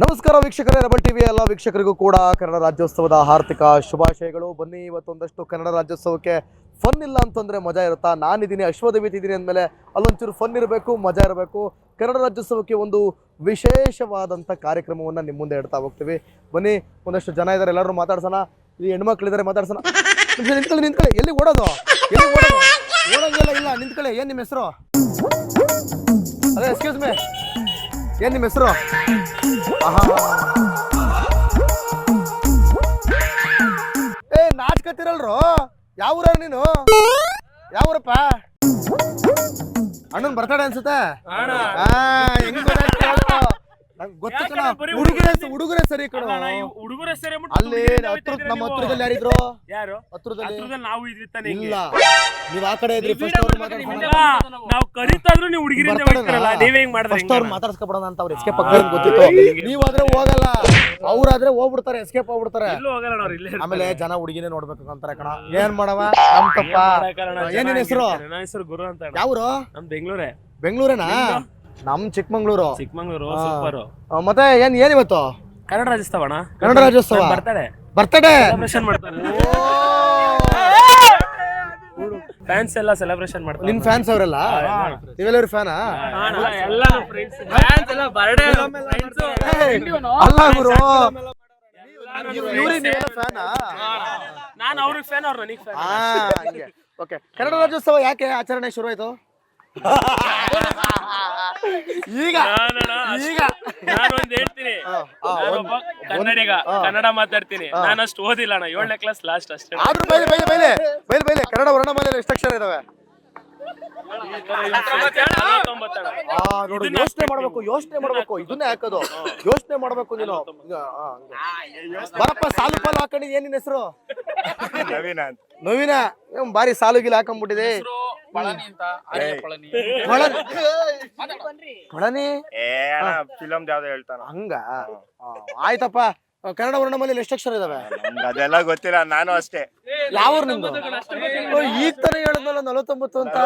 ನಮಸ್ಕಾರ ವೀಕ್ಷಕರೇ rebel TV ಎಲ್ಲ ವೀಕ್ಷಕರಿಗೂ ಕೂಡ ಕನ್ನಡ ರಾಜ್ಯೋತ್ಸವದ ಹಾರ್ದಿಕ ಶುಭಾಶಯಗಳು. ಬನ್ನಿ, ಇವತ್ತೊಂದಷ್ಟು ಕನ್ನಡ ರಾಜ್ಯೋತ್ಸವಕ್ಕೆ ಫನ್ ಇಲ್ಲ ಅಂತಂದ್ರೆ ಮಜಾ ಇರುತ್ತಾ? ನಾನಿದ್ದೀನಿ ಅಶ್ವದೇವಿ ಇದ್ದೀನಿ ಅಂದಮೇಲೆ ಅಲ್ಲೊಂಚೂರು ಫನ್ ಇರಬೇಕು, ಮಜಾ ಇರಬೇಕು. ಕನ್ನಡ ರಾಜ್ಯೋತ್ಸವಕ್ಕೆ ಒಂದು ವಿಶೇಷವಾದಂಥ ಕಾರ್ಯಕ್ರಮವನ್ನು ನಿಮ್ಮ ಮುಂದೆ ಇಡ್ತಾ ಹೋಗ್ತೀವಿ. ಬನ್ನಿ, ಒಂದಷ್ಟು ಜನ ಇದ್ದಾರೆ ಎಲ್ಲರೂ ಮಾತಾಡ್ಸೋಣ. ಈ ಹೆಣ್ಮಕ್ಳಿದ್ದಾರೆ ಮಾತಾಡ್ಸೋಣ. ನಿಂತ್ಕೊಳ್ಳಿ ನಿಂತ್ಕೊಳ್ಳಿ. ಎಲ್ಲಿ ಓಡೋದು? ಎಲ್ಲಿ ಓಡೋದು? ಓಡೋದಿಲ್ಲ ಇಲ್ಲ, ನಿಂತ್ಕೊಳ್ಳಿ. ಏನು ನಿಮ್ಮ ಹೆಸರು? ಅದೇ ಎಕ್ಸ್ಕ್ಯೂಸ್ ಮೇ ಏನು ನಿಮ್ಮ ಹೆಸರು. ಏ ನಾಚ್ಕತ್ತಿರಲ್ರು ಯಾವ ಊರ ನೀನು? ಯಾವ ಊರಪ್ಪ? ಅಣ್ಣನ್ ಬರ್ತಾಡೆ ಅನ್ಸುತ್ತೆ? ಹೆಂಗ್ ಗೊತ್ತಾಯ್ತು ಹೇಳು? ನಂಗ್ ಗೊತ್ತು ಕಣ ಯಾಕಣ್ಣ ಬರೀ ಹುಡುಗರೇ ಹುಡುಗರೇ ಸರಿ ಕಣ. ಹುಡುಗರ ಸೇರಿ ಅಲ್ಲಿ ಹತ್ರ ನಮ್ಮ ಹತ್ರದಲ್ಲಿ ಯಾರಿದ್ರು? ಯಾರು? ಹತ್ರದಲ್ಲಿ? ಹತ್ರದಲ್ಲಿ ನಾವು ಇದ್ವಿ ತಾನೆ ಇಲ್ಲ. ನೀವು ಆ ಕಡೆ ಇದ್ರಿ ಫಸ್ಟ್ ಅವ್ರು ನಾವು ಕರೀತಾದ್ರು ನೀವು ಹುಡುಗಿರಿಂದ? ಹೋಗ್ತಾರಲ್ಲ ನೀವೇ ಹಿಂಗ್ ಮಾಡಿದ್ರೆ ಫಸ್ಟ್ ಅವ್ರು ಮಾತಾಡ್ಸ್ಕೊಬಿಡೋಣ ಅಂತ ಅವ್ರು ಎಸ್ಕೇಪ್ ಆಗ್ತಾರೆ ಗೊತ್ತಿತ್ತು. ನೀವಾದ್ರೆ ಹೋಗಲ್ಲ. ಅವ್ರಾದ್ರೆ ಹೋಗ್ಬಿಡ್ತಾರೆ ಎಸ್ಕೇಪ್ ಹೋಗ್ಬಿಡ್ತಾರೆ. ಆಮೇಲೆ ಜನ ಹುಡುಗಿನೇ ನೋಡ್ಬೇಕು ಅಂತಾರೆ ಕಣ. ಏನ್ ಮಾಡವ? ನಮ್ ತಪ್ಪ. ಏನೇನ್ ಏನ್ ನಿನ್ ಹೆಸರು? ನನ್ನ ಹೆಸರು ಗುರು ಅಂತ. ಯಾವ್ರು? ನಮ್ ಬೆಂಗಳೂರೇ. ಬೆಂಗಳೂರೇನಾ? ನಮ್ ಚಿಕ್ಕಮಂಗ್ಳೂರು. ಚಿಕ್ಕಮಂಗ್ಳೂರು. ಸೂಪರ್ ಆ, ಮತ್ತೆ ಏನ್ ಏನ್ ಇವತ್ತು? ಕನ್ನಡ ರಾಜ್ಯೋತ್ಸವ ಅಣ್ಣ ಕನ್ನಡ ರಾಜ್ಯೋತ್ಸವ. ಬರ್ತಾರೆ ಬರ್ತಡೆ. ಸೆಲೆಬ್ರೇಷನ್ ಮಾಡ್ತಾರೆ. ಫ್ಯಾನ್ಸ್ ಎಲ್ಲ ಸೆಲೆಬ್ರೇಷನ್ ಮಾಡ್ತಾರೆ. ನಿನ್ ಫ್ಯಾನ್ಸ್ ಅವರೆಲ್ಲ? ನೀವೆಲ್ಲರೂ ಫ್ಯಾನಾ ಎಲ್ಲ ಫ್ರೆಂಡ್ಸ್ ಫ್ಯಾನ್ಸ್ ಎಲ್ಲ ಬರ್ಡೇ ಅಲ್ಲ. ಗುರು. ಇವ್ರಿಗೆ ಫ್ಯಾನಾ ನಾನು ಅವ್ರಿಗೆ ಫ್ಯಾನ್ ಅವ್ರು ನನಗೆ ಫ್ಯಾನ್ ಓಕೆ ಕನ್ನಡ ರಾಜ್ಯೋತ್ಸವ ಯಾಕೆ ಆಚರಣೆ ಶುರು ಈಗ ಈಗ. ನಾನೊಂದ್ ಹೇಳ್ತೀನಿ. ಆ, ಆ, ನಾನೊಬ್ಬ ಕನ್ನಡಿಗ ಕನ್ನಡ ಮಾತಾಡ್ತೀನಿ. ನಾನು ಅಷ್ಟು ಓದಿಲ್ಲ ಅಣ್ಣ. ಏಳನೇ ಕ್ಲಾಸ್ ಲಾಸ್ಟ್ ಅಷ್ಟೇ. ಆದ್ರೂ ಬೈಲೆ ಬೈಲೆ ಬೈಲೆ. ಬೈಲೆ ಬೈಲೆ. ಕನ್ನಡ ವರ್ಣಮಾಲೆಯಲ್ಲಿ ಎಷ್ಟು ಅಕ್ಷರ ಇದಾವೆ? ನೋಡು ಯೋಚನೆ ಮಾಡ್ಬೇಕು ಯೋಚನೆ ಮಾಡ್ಬೇಕು ಇದನ್ನೇ ಹಾಕೋದು. ಯೋಚನೆ ಮಾಡ್ಬೇಕು ನೀನು. ಬರಪ್ಪ ಸಾಲು ಪಾಲು ಹಾಕೊಂಡು ಏನ್ ನಿನ್ ಹೆಸರು? ನವೀನ ನವೀನ? ಏನ್ ಬಾರಿ ಸಾಲು ಗಿಲ್ ಹಾಕೊಂಡ್ಬಿಟ್ಟಿದೆ ಫಿಲಮ್ ಯಾವ್ದೋ ಹೇಳ್ತಾನ. ಹಂಗ? ಆಯ್ತಪ್ಪ. ಕನ್ನಡ ವರ್ಣಮಾಲೆಯಲ್ಲಿ ಎಷ್ಟು ಅಕ್ಷರ ಇದಾವೆ? ನಮ್ಗೆ ಅದೆಲ್ಲ ಗೊತ್ತಿಲ್ಲ ನಾನು ಅಷ್ಟೇ. ಯಾವ ನಿಮ್ದು? ಓ, ಈಗ ತರ ಹೇಳಿದ್ನಲ್ಲ ನಲವತ್ತೊಂಬತ್ತು ಅಂತ?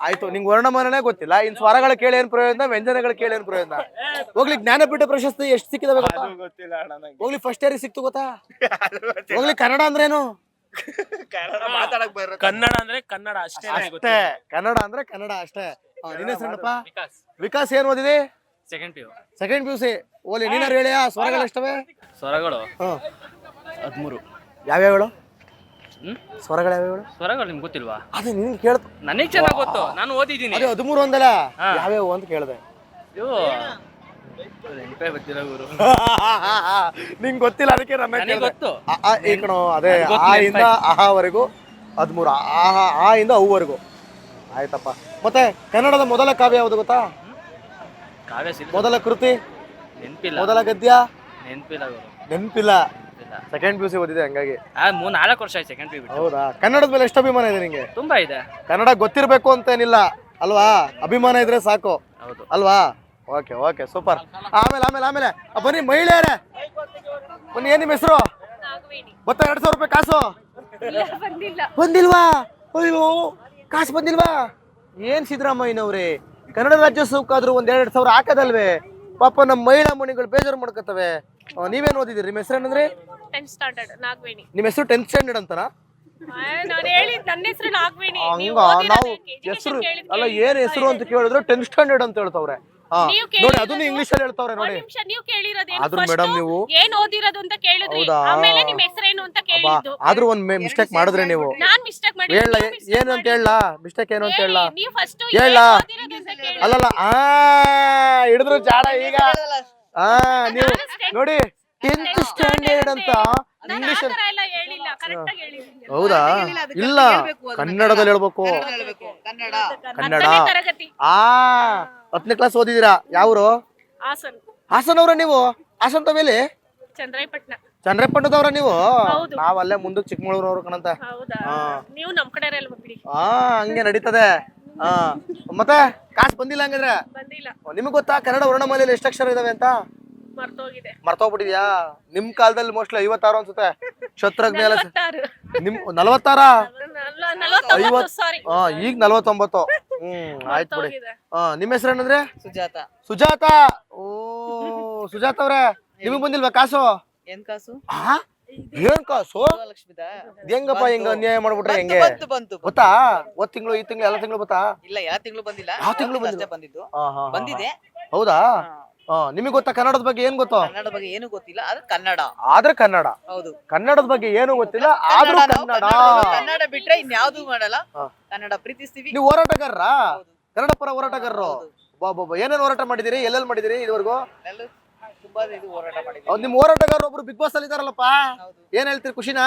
ಆಯ್ತು ನಿಂಗೆ ವರ್ಣಮಾಲನೇ ಗೊತ್ತಿಲ್ಲ. ಇನ್ ಸ್ವರಗಳ ಕೇಳಿ ಏನ್ ಪ್ರಯೋಜನ ವ್ಯಂಜನಗಳ ಕೇಳಿ ಏನ್ ಪ್ರಯೋಜನ? ಹೋಗ್ಲಿ ಜ್ಞಾನಪೀಠ ಪ್ರಶಸ್ತಿ ಎಷ್ಟು ಸಿಕ್ಕಿದಾವೆ ಗೊತ್ತಾ? ಅದು ಗೊತ್ತಿಲ್ಲ ಅಣ್ಣ ನಂಗೆ ಹೋಗ್ಲಿ ಫಸ್ಟ್ ಇಯರ್ ಸಿಕ್ತು ಗೊತ್ತಾ? ಅದು ಗೊತ್ತಿಲ್ಲ. ಹೋಗ್ಲಿ ಕನ್ನಡ ಅಂದ್ರೇನು? ಕನ್ನಡ ಮಾತಾಡಕ್ ಬರುತ್ತೆ. ಕನ್ನಡ ಅಂದ್ರೆ ಕನ್ನಡ ಅಷ್ಟೇ ಅಷ್ಟೇ ಕನ್ನಡ ಅಂದ್ರೆ ಕನ್ನಡ ಅಷ್ಟೇ. ಆ, ನಿನ್ನ ಹೆಸರೇನಪ್ಪ? ವಿಕಾಸ್ ಏನ್ ಓದಿದಿ? Second P U second P U C ಓಲಿ ನೀನಾರು ಹೇಳಿಯ ಸ್ವರಗಳು ಎಷ್ಟವೆ? ಸ್ವರಗಳು? ಹಾಂ. ಹದಿಮೂರು. ಯಾವ್ಯಾವಳು ಸ್ವರಗಳು ಯಾವ್ಯಾವಳು ಸ್ವರಗಳು ನಿಮ್ಗೆ ಗೊತ್ತಿಲ್ವಾ? ಅದೇ ನಿನ್ಗೆ ಕೇಳ್ತು ನನಗೆ ಚೆನ್ನಾಗಿ ಗೊತ್ತು. ನಾನು ಓದಿದ್ದೀನಿ. ಅದೇ ಹದಿಮೂರು ಒಂದಲ್ಲ? ಹಾ. ಯಾವ್ಯಾವ ಅಂತ ಕೇಳಿದೆ. ಇವು ನೆನಪೇ ಗೊತ್ತಿಲ್ಲ ಗುರು. ನಿಂಗೆ ಗೊತ್ತಿಲ್ಲ ಅದಕ್ಕೆ ನನ್ನ ನನಗೆ ಗೊತ್ತು. ಆ, ಆ, ಈ ಕಣೋ ಅದೇ ಅದು ಗೊತ್ತು, ಆ ಇಂದ ಅಹಾವರೆಗೂ ಹದಿಮೂರು ಆಹಾ ಆ ಇಂದ ಅವ್ವರೆಗೂ ಆಯ್ತಪ್ಪ. ಮತ್ತೆ ಕನ್ನಡದ ಮೊದಲ ಕಾವ್ಯ ಯಾವುದು ಗೊತ್ತಾ? ಕಾವ್ಯ ಸಿಲ್ ಮೊದಲ ಕೃತಿ? ನೆನಪಿಲ್ಲ. ಮೊದಲ ಗದ್ಯ? ನೆನಪಿಲ್ಲ ಗುರು. ನೆನಪಿಲ್ಲ. ನೆನಪಿಲ್ಲ. ಸೆಕೆಂಡ್ ಪಿ ಯು ಸಿ ಓದಿದೆ ಹಂಗಾಗಿ. ಆ ಮೂರ್ ನಾಲ್ಕು ವರ್ಷ ಆಯ್ತು ಸೆಕೆಂಡ್ ಪಿ ಬಿಟ್ಟು ಹೌದಾ? ಕನ್ನಡದ ಮೇಲೆ ಎಷ್ಟು ಅಭಿಮಾನ ಇದೆ ನಿಂಗೆ? ತುಂಬಾ ಇದೆ. ಕನ್ನಡ ಗೊತ್ತಿರಬೇಕು ಅಂತೇನಿಲ್ಲ. ಅಲ್ವಾ? ಅಭಿಮಾನ ಇದ್ರೆ ಸಾಕು. ಹೌದು. ಅಲ್ವಾ? Okay okay super. ಆಮೇಲೆ ಆಮೇಲೆ ಆಮೇಲೆ. ಆ, ಬನ್ನಿ ಮಹಿಳೆಯರೇ. ಬನ್ನಿ ಏನ್ ನಿಮ್ಮ ಹೆಸರು? ಗೊತ್ತಾ ಎರಡ್ ಸಾವಿರ ರೂಪಾಯಿ ಕಾಸು? ಬಂದಿಲ್ಲ. ಬಂದಿಲ್ವಾ? ಅಯ್ಯೋ ಕಾಸು ಬಂದಿಲ್ವಾ? ಏನ್ ಸಿದ್ದರಾಮಯ್ಯನವ್ರೆ? ಕನ್ನಡ ರಾಜ್ಯೋತ್ಸವಕ್ಕಾದ್ರೂ ಒಂದ್ ಎರಡ್ ಸಾವಿರ ಹಾಕದಲ್ವೇ? ಪಾಪ ನಮ್ಮ ಮಹಿಳಾ ಮಣಿಗಳು ಬೇಜಾರು ಮಾಡ್ಕೋತವೆ. ನೀವೇನ್ ಓದಿದಿರಿ ನಿಮ್ಮ ಹೆಸರು ಏನಂದ್ರೆ ಟೆಂತ್ ಸ್ಟ್ಯಾಂಡರ್ಡ್ ನಾಗವೇಣಿ. ನಿಮ್ಮ ಹೆಸರು ಟೆಂತ್ ಸ್ಟ್ಯಾಂಡರ್ಡ್ ಅಂತಾರ ನಾನು ಹೇಳಿದ್ ನನ್ನ ಹೆಸರು ನಾಗವೇಣಿ. ನೀವು ಹಂಗ ನಾವು education ಹೆಸರು ಅಲ್ಲ. ಏನ್ ಹೆಸರು ಅಂತ ಕೇಳಿದ್ರೆ ಟೆಂತ್ ಸ್ಟ್ಯಾಂಡರ್ಡ್ ಅಂತ ಹೇಳ್ತವ್ರೆ. ನೋಡಿ ಅದನ್ನ ಇಂಗ್ಲಿಷ್ ಅಲ್ಲಿ ಹೇಳ್ತಾವ್ರೆ ಒಂದ್ ನೋಡಿ. ನಿಮಿಷ ನೀವು ಕೇಳಿರೋದು ಆದ್ರೂ ಮೇಡಮ್ ನೀವು- ಏನ್ ಓದಿರೋದು ಅಂತ ಕೇಳಿದ್ರಿ? ಆಮೇಲೆ ನಿಮ್ ಹೆಸರೇನು ಅಂತ ಕೇಳಿದ್ದು. ಆದ್ರೂ ಒಂದ್ ಮಿಸ್ಟೇಕ್ ಮಾಡಿದ್ರೆ ನೀವು. ನಾನ್ ಮಿಸ್ಟೇಕ್ ಮಾಡಿ ಹೇಳ ಏನು ಅಂತ ಹೇಳ? ಮಿಸ್ಟೇಕ್ ಏನು ಅಂತ ಹೇಳ ನೀವು ಫಸ್ಟ್ ಹೇಳ. ಓದಿರೋದು ಅಂತ ಕೇಳಿ. ಅಲ್ಲಲ್ಲ ಆ ಹಿಡಿದ್ರು ಜಾಡ ಈಗ. ಆ ನೀವು ನೋಡಿ ಟೆಂತ್ ಸ್ಟ್ಯಾಂಡರ್ಡ್ ಅಂತ ಇಂಗ್ಲಿಷ್ ಹೌದಾ? ಇಲ್ಲ. ಕನ್ನಡದಲ್ಲಿ ಹೇಳ್ಬೇಕು. ಕನ್ನಡ. ಕನ್ನಡ. ಆ ಹತ್ತನೇ ಕ್ಲಾಸ್ ಓದಿದೀರಾ ಯಾವ್ರು? ಹಾಸನ್. ಹಾಸನ್ ಅವ್ರ ನೀವು? ಹಾಸನ್ ತಮೇಲೆ ಚಂದ್ರಾಯಪಟ್ಟಣ ಚಂದ್ರಪಟ್ಟಣದವ್ರ ನೀವು? ನಾವಲ್ಲೇ ನಾವ್ ಅಲ್ಲೇ ಮುಂದಕ್ಕೆ ಚಿಕ್ಕಮಗಳೂರವ್ರು ಕಣಂತ. ನೀವು ನಮ್ ಕಡೆ ಹಾ ಹಂಗೆ ನಡೀತದೆ. ಹಾ. ಮತ್ತೆ ಕಾಸು ಬಂದಿಲ್ಲ ಹಂಗಂದ್ರೆ? ಬಂದಿಲ್ಲ. ನಿಮ್ಗೆ ಗೊತ್ತಾ? ಕನ್ನಡ ವರ್ಣಮಾಲೆಯಲ್ಲಿ ಎಷ್ಟು ಅಕ್ಷರ ಇದಾವೆ ಅಂತ? ಮರ್ತೋಗಿದೆ. ಮರ್ತೋಗ್ಬಿಟ್ಟಿದ್ಯಾ? ನಿಮ್ ಕಾಲದಲ್ಲಿ ಮೋಸ್ಟ್ಲಿ ಐವತ್ತಾರು ಅನ್ಸುತ್ತೆ. ಶತ್ರುಘ್ನ ಎಲ್ಲ ನಿಮ್ ನಲ್ವತ್ತಾರ? ಐವತ್- ಸಾರಿ ಹಾ ಈಗ ನಲವತ್ತೊಂಬತ್ತು. ಹ್ಮ್ ಆಯ್ತು ಬಿಡಿ. ಹಾ ನಿಮ್ಮ ಹೆಸರು ಏನಂದ್ರೆ? ಸುಜಾತ. ಸುಜಾತ? ಓ ಸುಜಾತ ಅವ್ರೆ. ನಿಮಗ್ ಬಂದಿಲ್ವಾ ಕಾಸು? ಏನ್ ಕಾಸು? ಹಾ ಏನ್ ಕಾಸು? ಹೆಂಗಪ್ಪ ಹಿಂಗ ಅನ್ಯಾಯ ಮಾಡ್ಬಿಟ್ರೆ ಹೆಂಗೆ. ಗೊತ್ತಾ? ಒತ್ ತಿಂಗಳು ಈ ತಿಂಗಳು ಎಲ್ಲ ತಿಂಗಳು ಗೊತ್ತಾ? ಇಲ್ಲ ಯಾವ ತಿಂಗಳು ಬಂದಿಲ್ಲ. ಯಾವ ತಿಂಗಳು ಬಂದಿದ್ದು. ಬಂದಿದೆ. ಹೌದಾ? ನಿಮಗೆ ಗೊತ್ತಾ ಕನ್ನಡದ ಬಗ್ಗೆ ಏನ್ ಗೊತ್ತೋ? ಕನ್ನಡದ ಬಗ್ಗೆ ಏನು ಗೊತ್ತಿಲ್ಲ ಆದ್ರೆ ಕನ್ನಡ. ಆದ್ರೆ ಕನ್ನಡ. ಹೌದು. ಕನ್ನಡದ ಬಗ್ಗೆ ಏನು ಗೊತ್ತಿಲ್ಲ ಆದ್ರೂ ಕನ್ನಡ ನಾವು ಕನ್ನಡ ಬಿಟ್ರೆ ಇನ್ಯಾವ್ದು ಮಾಡಲ್ಲ. ಕನ್ನಡ ಪ್ರೀತಿಸ್ತೀವಿ. ನೀವು ಹೋರಾಟಗಾರರ? ಹೌದು. ಕನ್ನಡ ಪರ ಹೋರಾಟಗಾರರು. ಹೌದು. ಬಾ ಬಾ. ಏನೇನ್ ಹೋರಾಟ ಮಾಡಿದಿರಿ ಎಲ್ಲೆಲ್ಲಿ ಮಾಡಿದಿರಿ ಇದುವರೆಗೂ? ಎಲ್ಲ ತುಂಬಾ ಇದು ಹೋರಾಟ ಮಾಡಿದ್ವಿ ನಿಮ್ ಹೋರಾಟಗಾರರು ಒಬ್ರು ಬಿಗ್ ಬಾಸ್ ಅಲ್ಲಿ ಇದಾರಲ್ಲಪ್ಪ ಹೌದು. ಏನ್ ಹೇಳ್ತೀರಿ ಖುಷಿನಾ?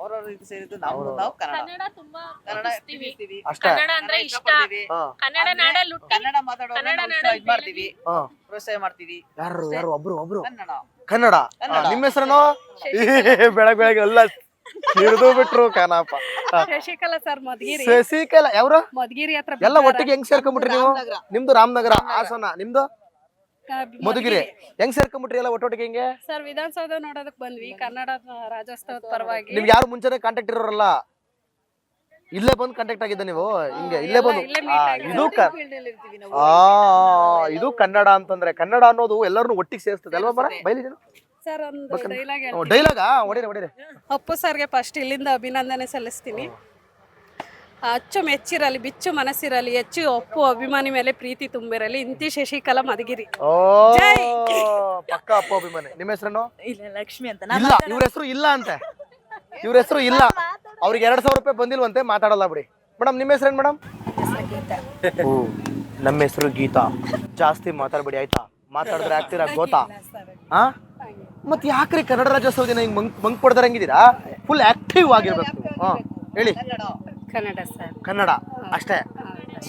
ಅವರವ್ರ ಇದು ಸೇರಿದ್ದು ನಾವು ನಾವು ಕನ್ನಡ. ಕನ್ನಡ ತುಂಬಾ ಕನ್ನಡ ಪ್ರೀತಿಸ್ತೀವಿ. ಪ್ರೀತಿಸ್ತೀವಿ ಅಷ್ಟೇ. ಕನ್ನಡ ಅಂದ್ರೆ ಇಷ್ಟ. ಇಷ್ಟಪಡ್ತೀವಿ. ಹಾ. ಕನ್ನಡ ಅಂದ್ರೆ ನಾಡಲ್ಲಿ ಹುಟ್ಟಿ ಕನ್ನಡ ಕನ್ನಡ ನಾಡಲ್ಲಿ ಇದ್ ಮಾಡ್ತೀವಿ. ಹಾ. ಪ್ರೋತ್ಸಾಹ ಮಾಡ್ತೀವಿ. ಯಾರು ಯಾರು ಒಬ್ರು ಒಬ್ರು. ಕನ್ನಡ. ಕನ್ನಡ. ಕನ್ನಡ. ಆ, ನಿಮ್ಮ ಹೆಸರೇನು ಬೆಳಗ್ ಬೆಳಗ್ಗೆ ಎಲ್ಲ ಹಿಡಿದು ಬಿಟ್ರು ಕಾನಪ್ಪ ಆ, ಶಶಿಕಲಾ ಸರ್ ಮದ್ಗಿರಿ ಶಶಿಕಲಾ ಯಾವ್ರು? ಮದ್ಗಿರಿ ಹತ್ರ ಎಲ್ಲ ಒಟ್ಟಿಗೆ ಹೆಂಗ್ ಸೇರ್ಕೊಂಡ್ಬಿಟ್ರಿ ನೀವು? ರಾಮನಗರ. ನಿಮ್ದು ರಾಮನಗರ. ಹಾಸನ. ನಿಮ್ದು? ಮಧುಗಿರಿ ಹೆಂಗ್ ಸೇರ್ಕೊಂಡ್ಬಿಟ್ರಿ ಎಲ್ಲ ಒಟ್ಟೊಟ್ಟಿಗೆ ಹಿಂಗೆ? ಸರ್ ವಿಧಾನಸೌಧ ನೋಡೋದಕ್ ಬಂದ್ವಿ ಕನ್ನಡ ರಾಜ್ಯೋತ್ಸವದ ಪರವಾಗಿ. ನಿಮ್ಗೆ ಯಾರು ಮುಂಚೆನೆ ಕಾಂಟ್ಯಾಕ್ಟ್ ಇರೋರಲ್ಲ? ಇಲ್ಲೇ ಬಂದು ಕಾಂಟ್ಯಾಕ್ಟ್ ಆಗಿದ್ದ ನೀವು? ಹಿಂಗೆ ಇಲ್ಲೇ ಬಂದು? ಆ, ಇದು ಕ- ಅಲ್ಲಿ ಇರ್ತೀವಿ ನಾವು. ಆ ಇದು ಕನ್ನಡ ಅಂತಂದ್ರೆ ಕನ್ನಡ ಅನ್ನೋದು ಎಲ್ಲರನ್ನು ಒಟ್ಟಿಗೆ ಸೇರಿಸ್ತದೆ ಅಲ್ವಾ ಬರ ಬೈಲಿ ಸರ್ ಒಂದು ಡೈಲಾಗ್ ಡೈಲಾಗ ಹೊಡಿರಿ ಹೊಡಿರಿ ಅಪ್ಪು ಸರ್ಗೆ ಫಸ್ಟ್ ಇಲ್ಲಿಂದ ಅಭಿನಂದನೆ ಸಲ್ಲಿಸ್ತೀನಿ. ಅಚ್ಚು ಮೆಚ್ಚಿರಲಿ ಬಿಚ್ಚು ಮನಸ್ಸಿರಲಿ ಹೆಚ್ಚು ಅಪ್ಪು ಅಭಿಮಾನಿ ಮೇಲೆ ಪ್ರೀತಿ ತುಂಬಿರಲಿ. ಇಂತಿ ಶಶಿಕಲಾ ಮದಗಿರಿ ಓ ಜೈ. ಪಕ್ಕ ಅಪ್ಪ ಅಭಿಮಾನಿ. ನಿಮ್ಮ ಹೆಸರೇನು? ಇಲ್ಲ ಲಕ್ಷ್ಮಿ ಅಂತ. ಇಲ್ಲ ಇವ್ರ ಹೆಸರು ಇಲ್ಲ ಅಂತೆ. ಇವ್ರ ಹೆಸರು ಇಲ್ಲ. ಅವ್ರಿಗೆ ಎರಡ್ ಸಾವಿರ ರೂಪಾಯಿ ಬಂದಿಲ್ವಂತೆ ಮಾತಾಡಲ್ಲ ಬಿಡಿ. ಮೇಡಮ್ ನಿಮ್ಮ ಹೆಸರೇನು ಮೇಡಮ್? ನಮ್ಮ ಹೆಸರು ಗೀತಾ. ಜಾಸ್ತಿ ಮಾತಾಡ್ಬೇಡಿ ಆಯ್ತಾ? ಮಾತಾಡಿದ್ರೆ ಆಗ್ತೀರಾ ಗೋತಾ? ಹಾ ಮತ್ತೆ ಯಾಕ್ರಿ ಕನ್ನಡ ರಾಜ್ಯೋತ್ಸವ ದಿನ ಹಿಂಗ್ ಮಂಕ್ ಮಂಕ್ ಪಡ್ದಾರಂಗಿದ್ದೀರಾ ಫುಲ್ ಆಕ್ಟಿವ್ ಆಗಿರ್ಬೇಕು. ಹಾ ಹೇಳಿ. ಕನ್ನಡ ಸರ್. ಕನ್ನಡ? ಅಷ್ಟೇ?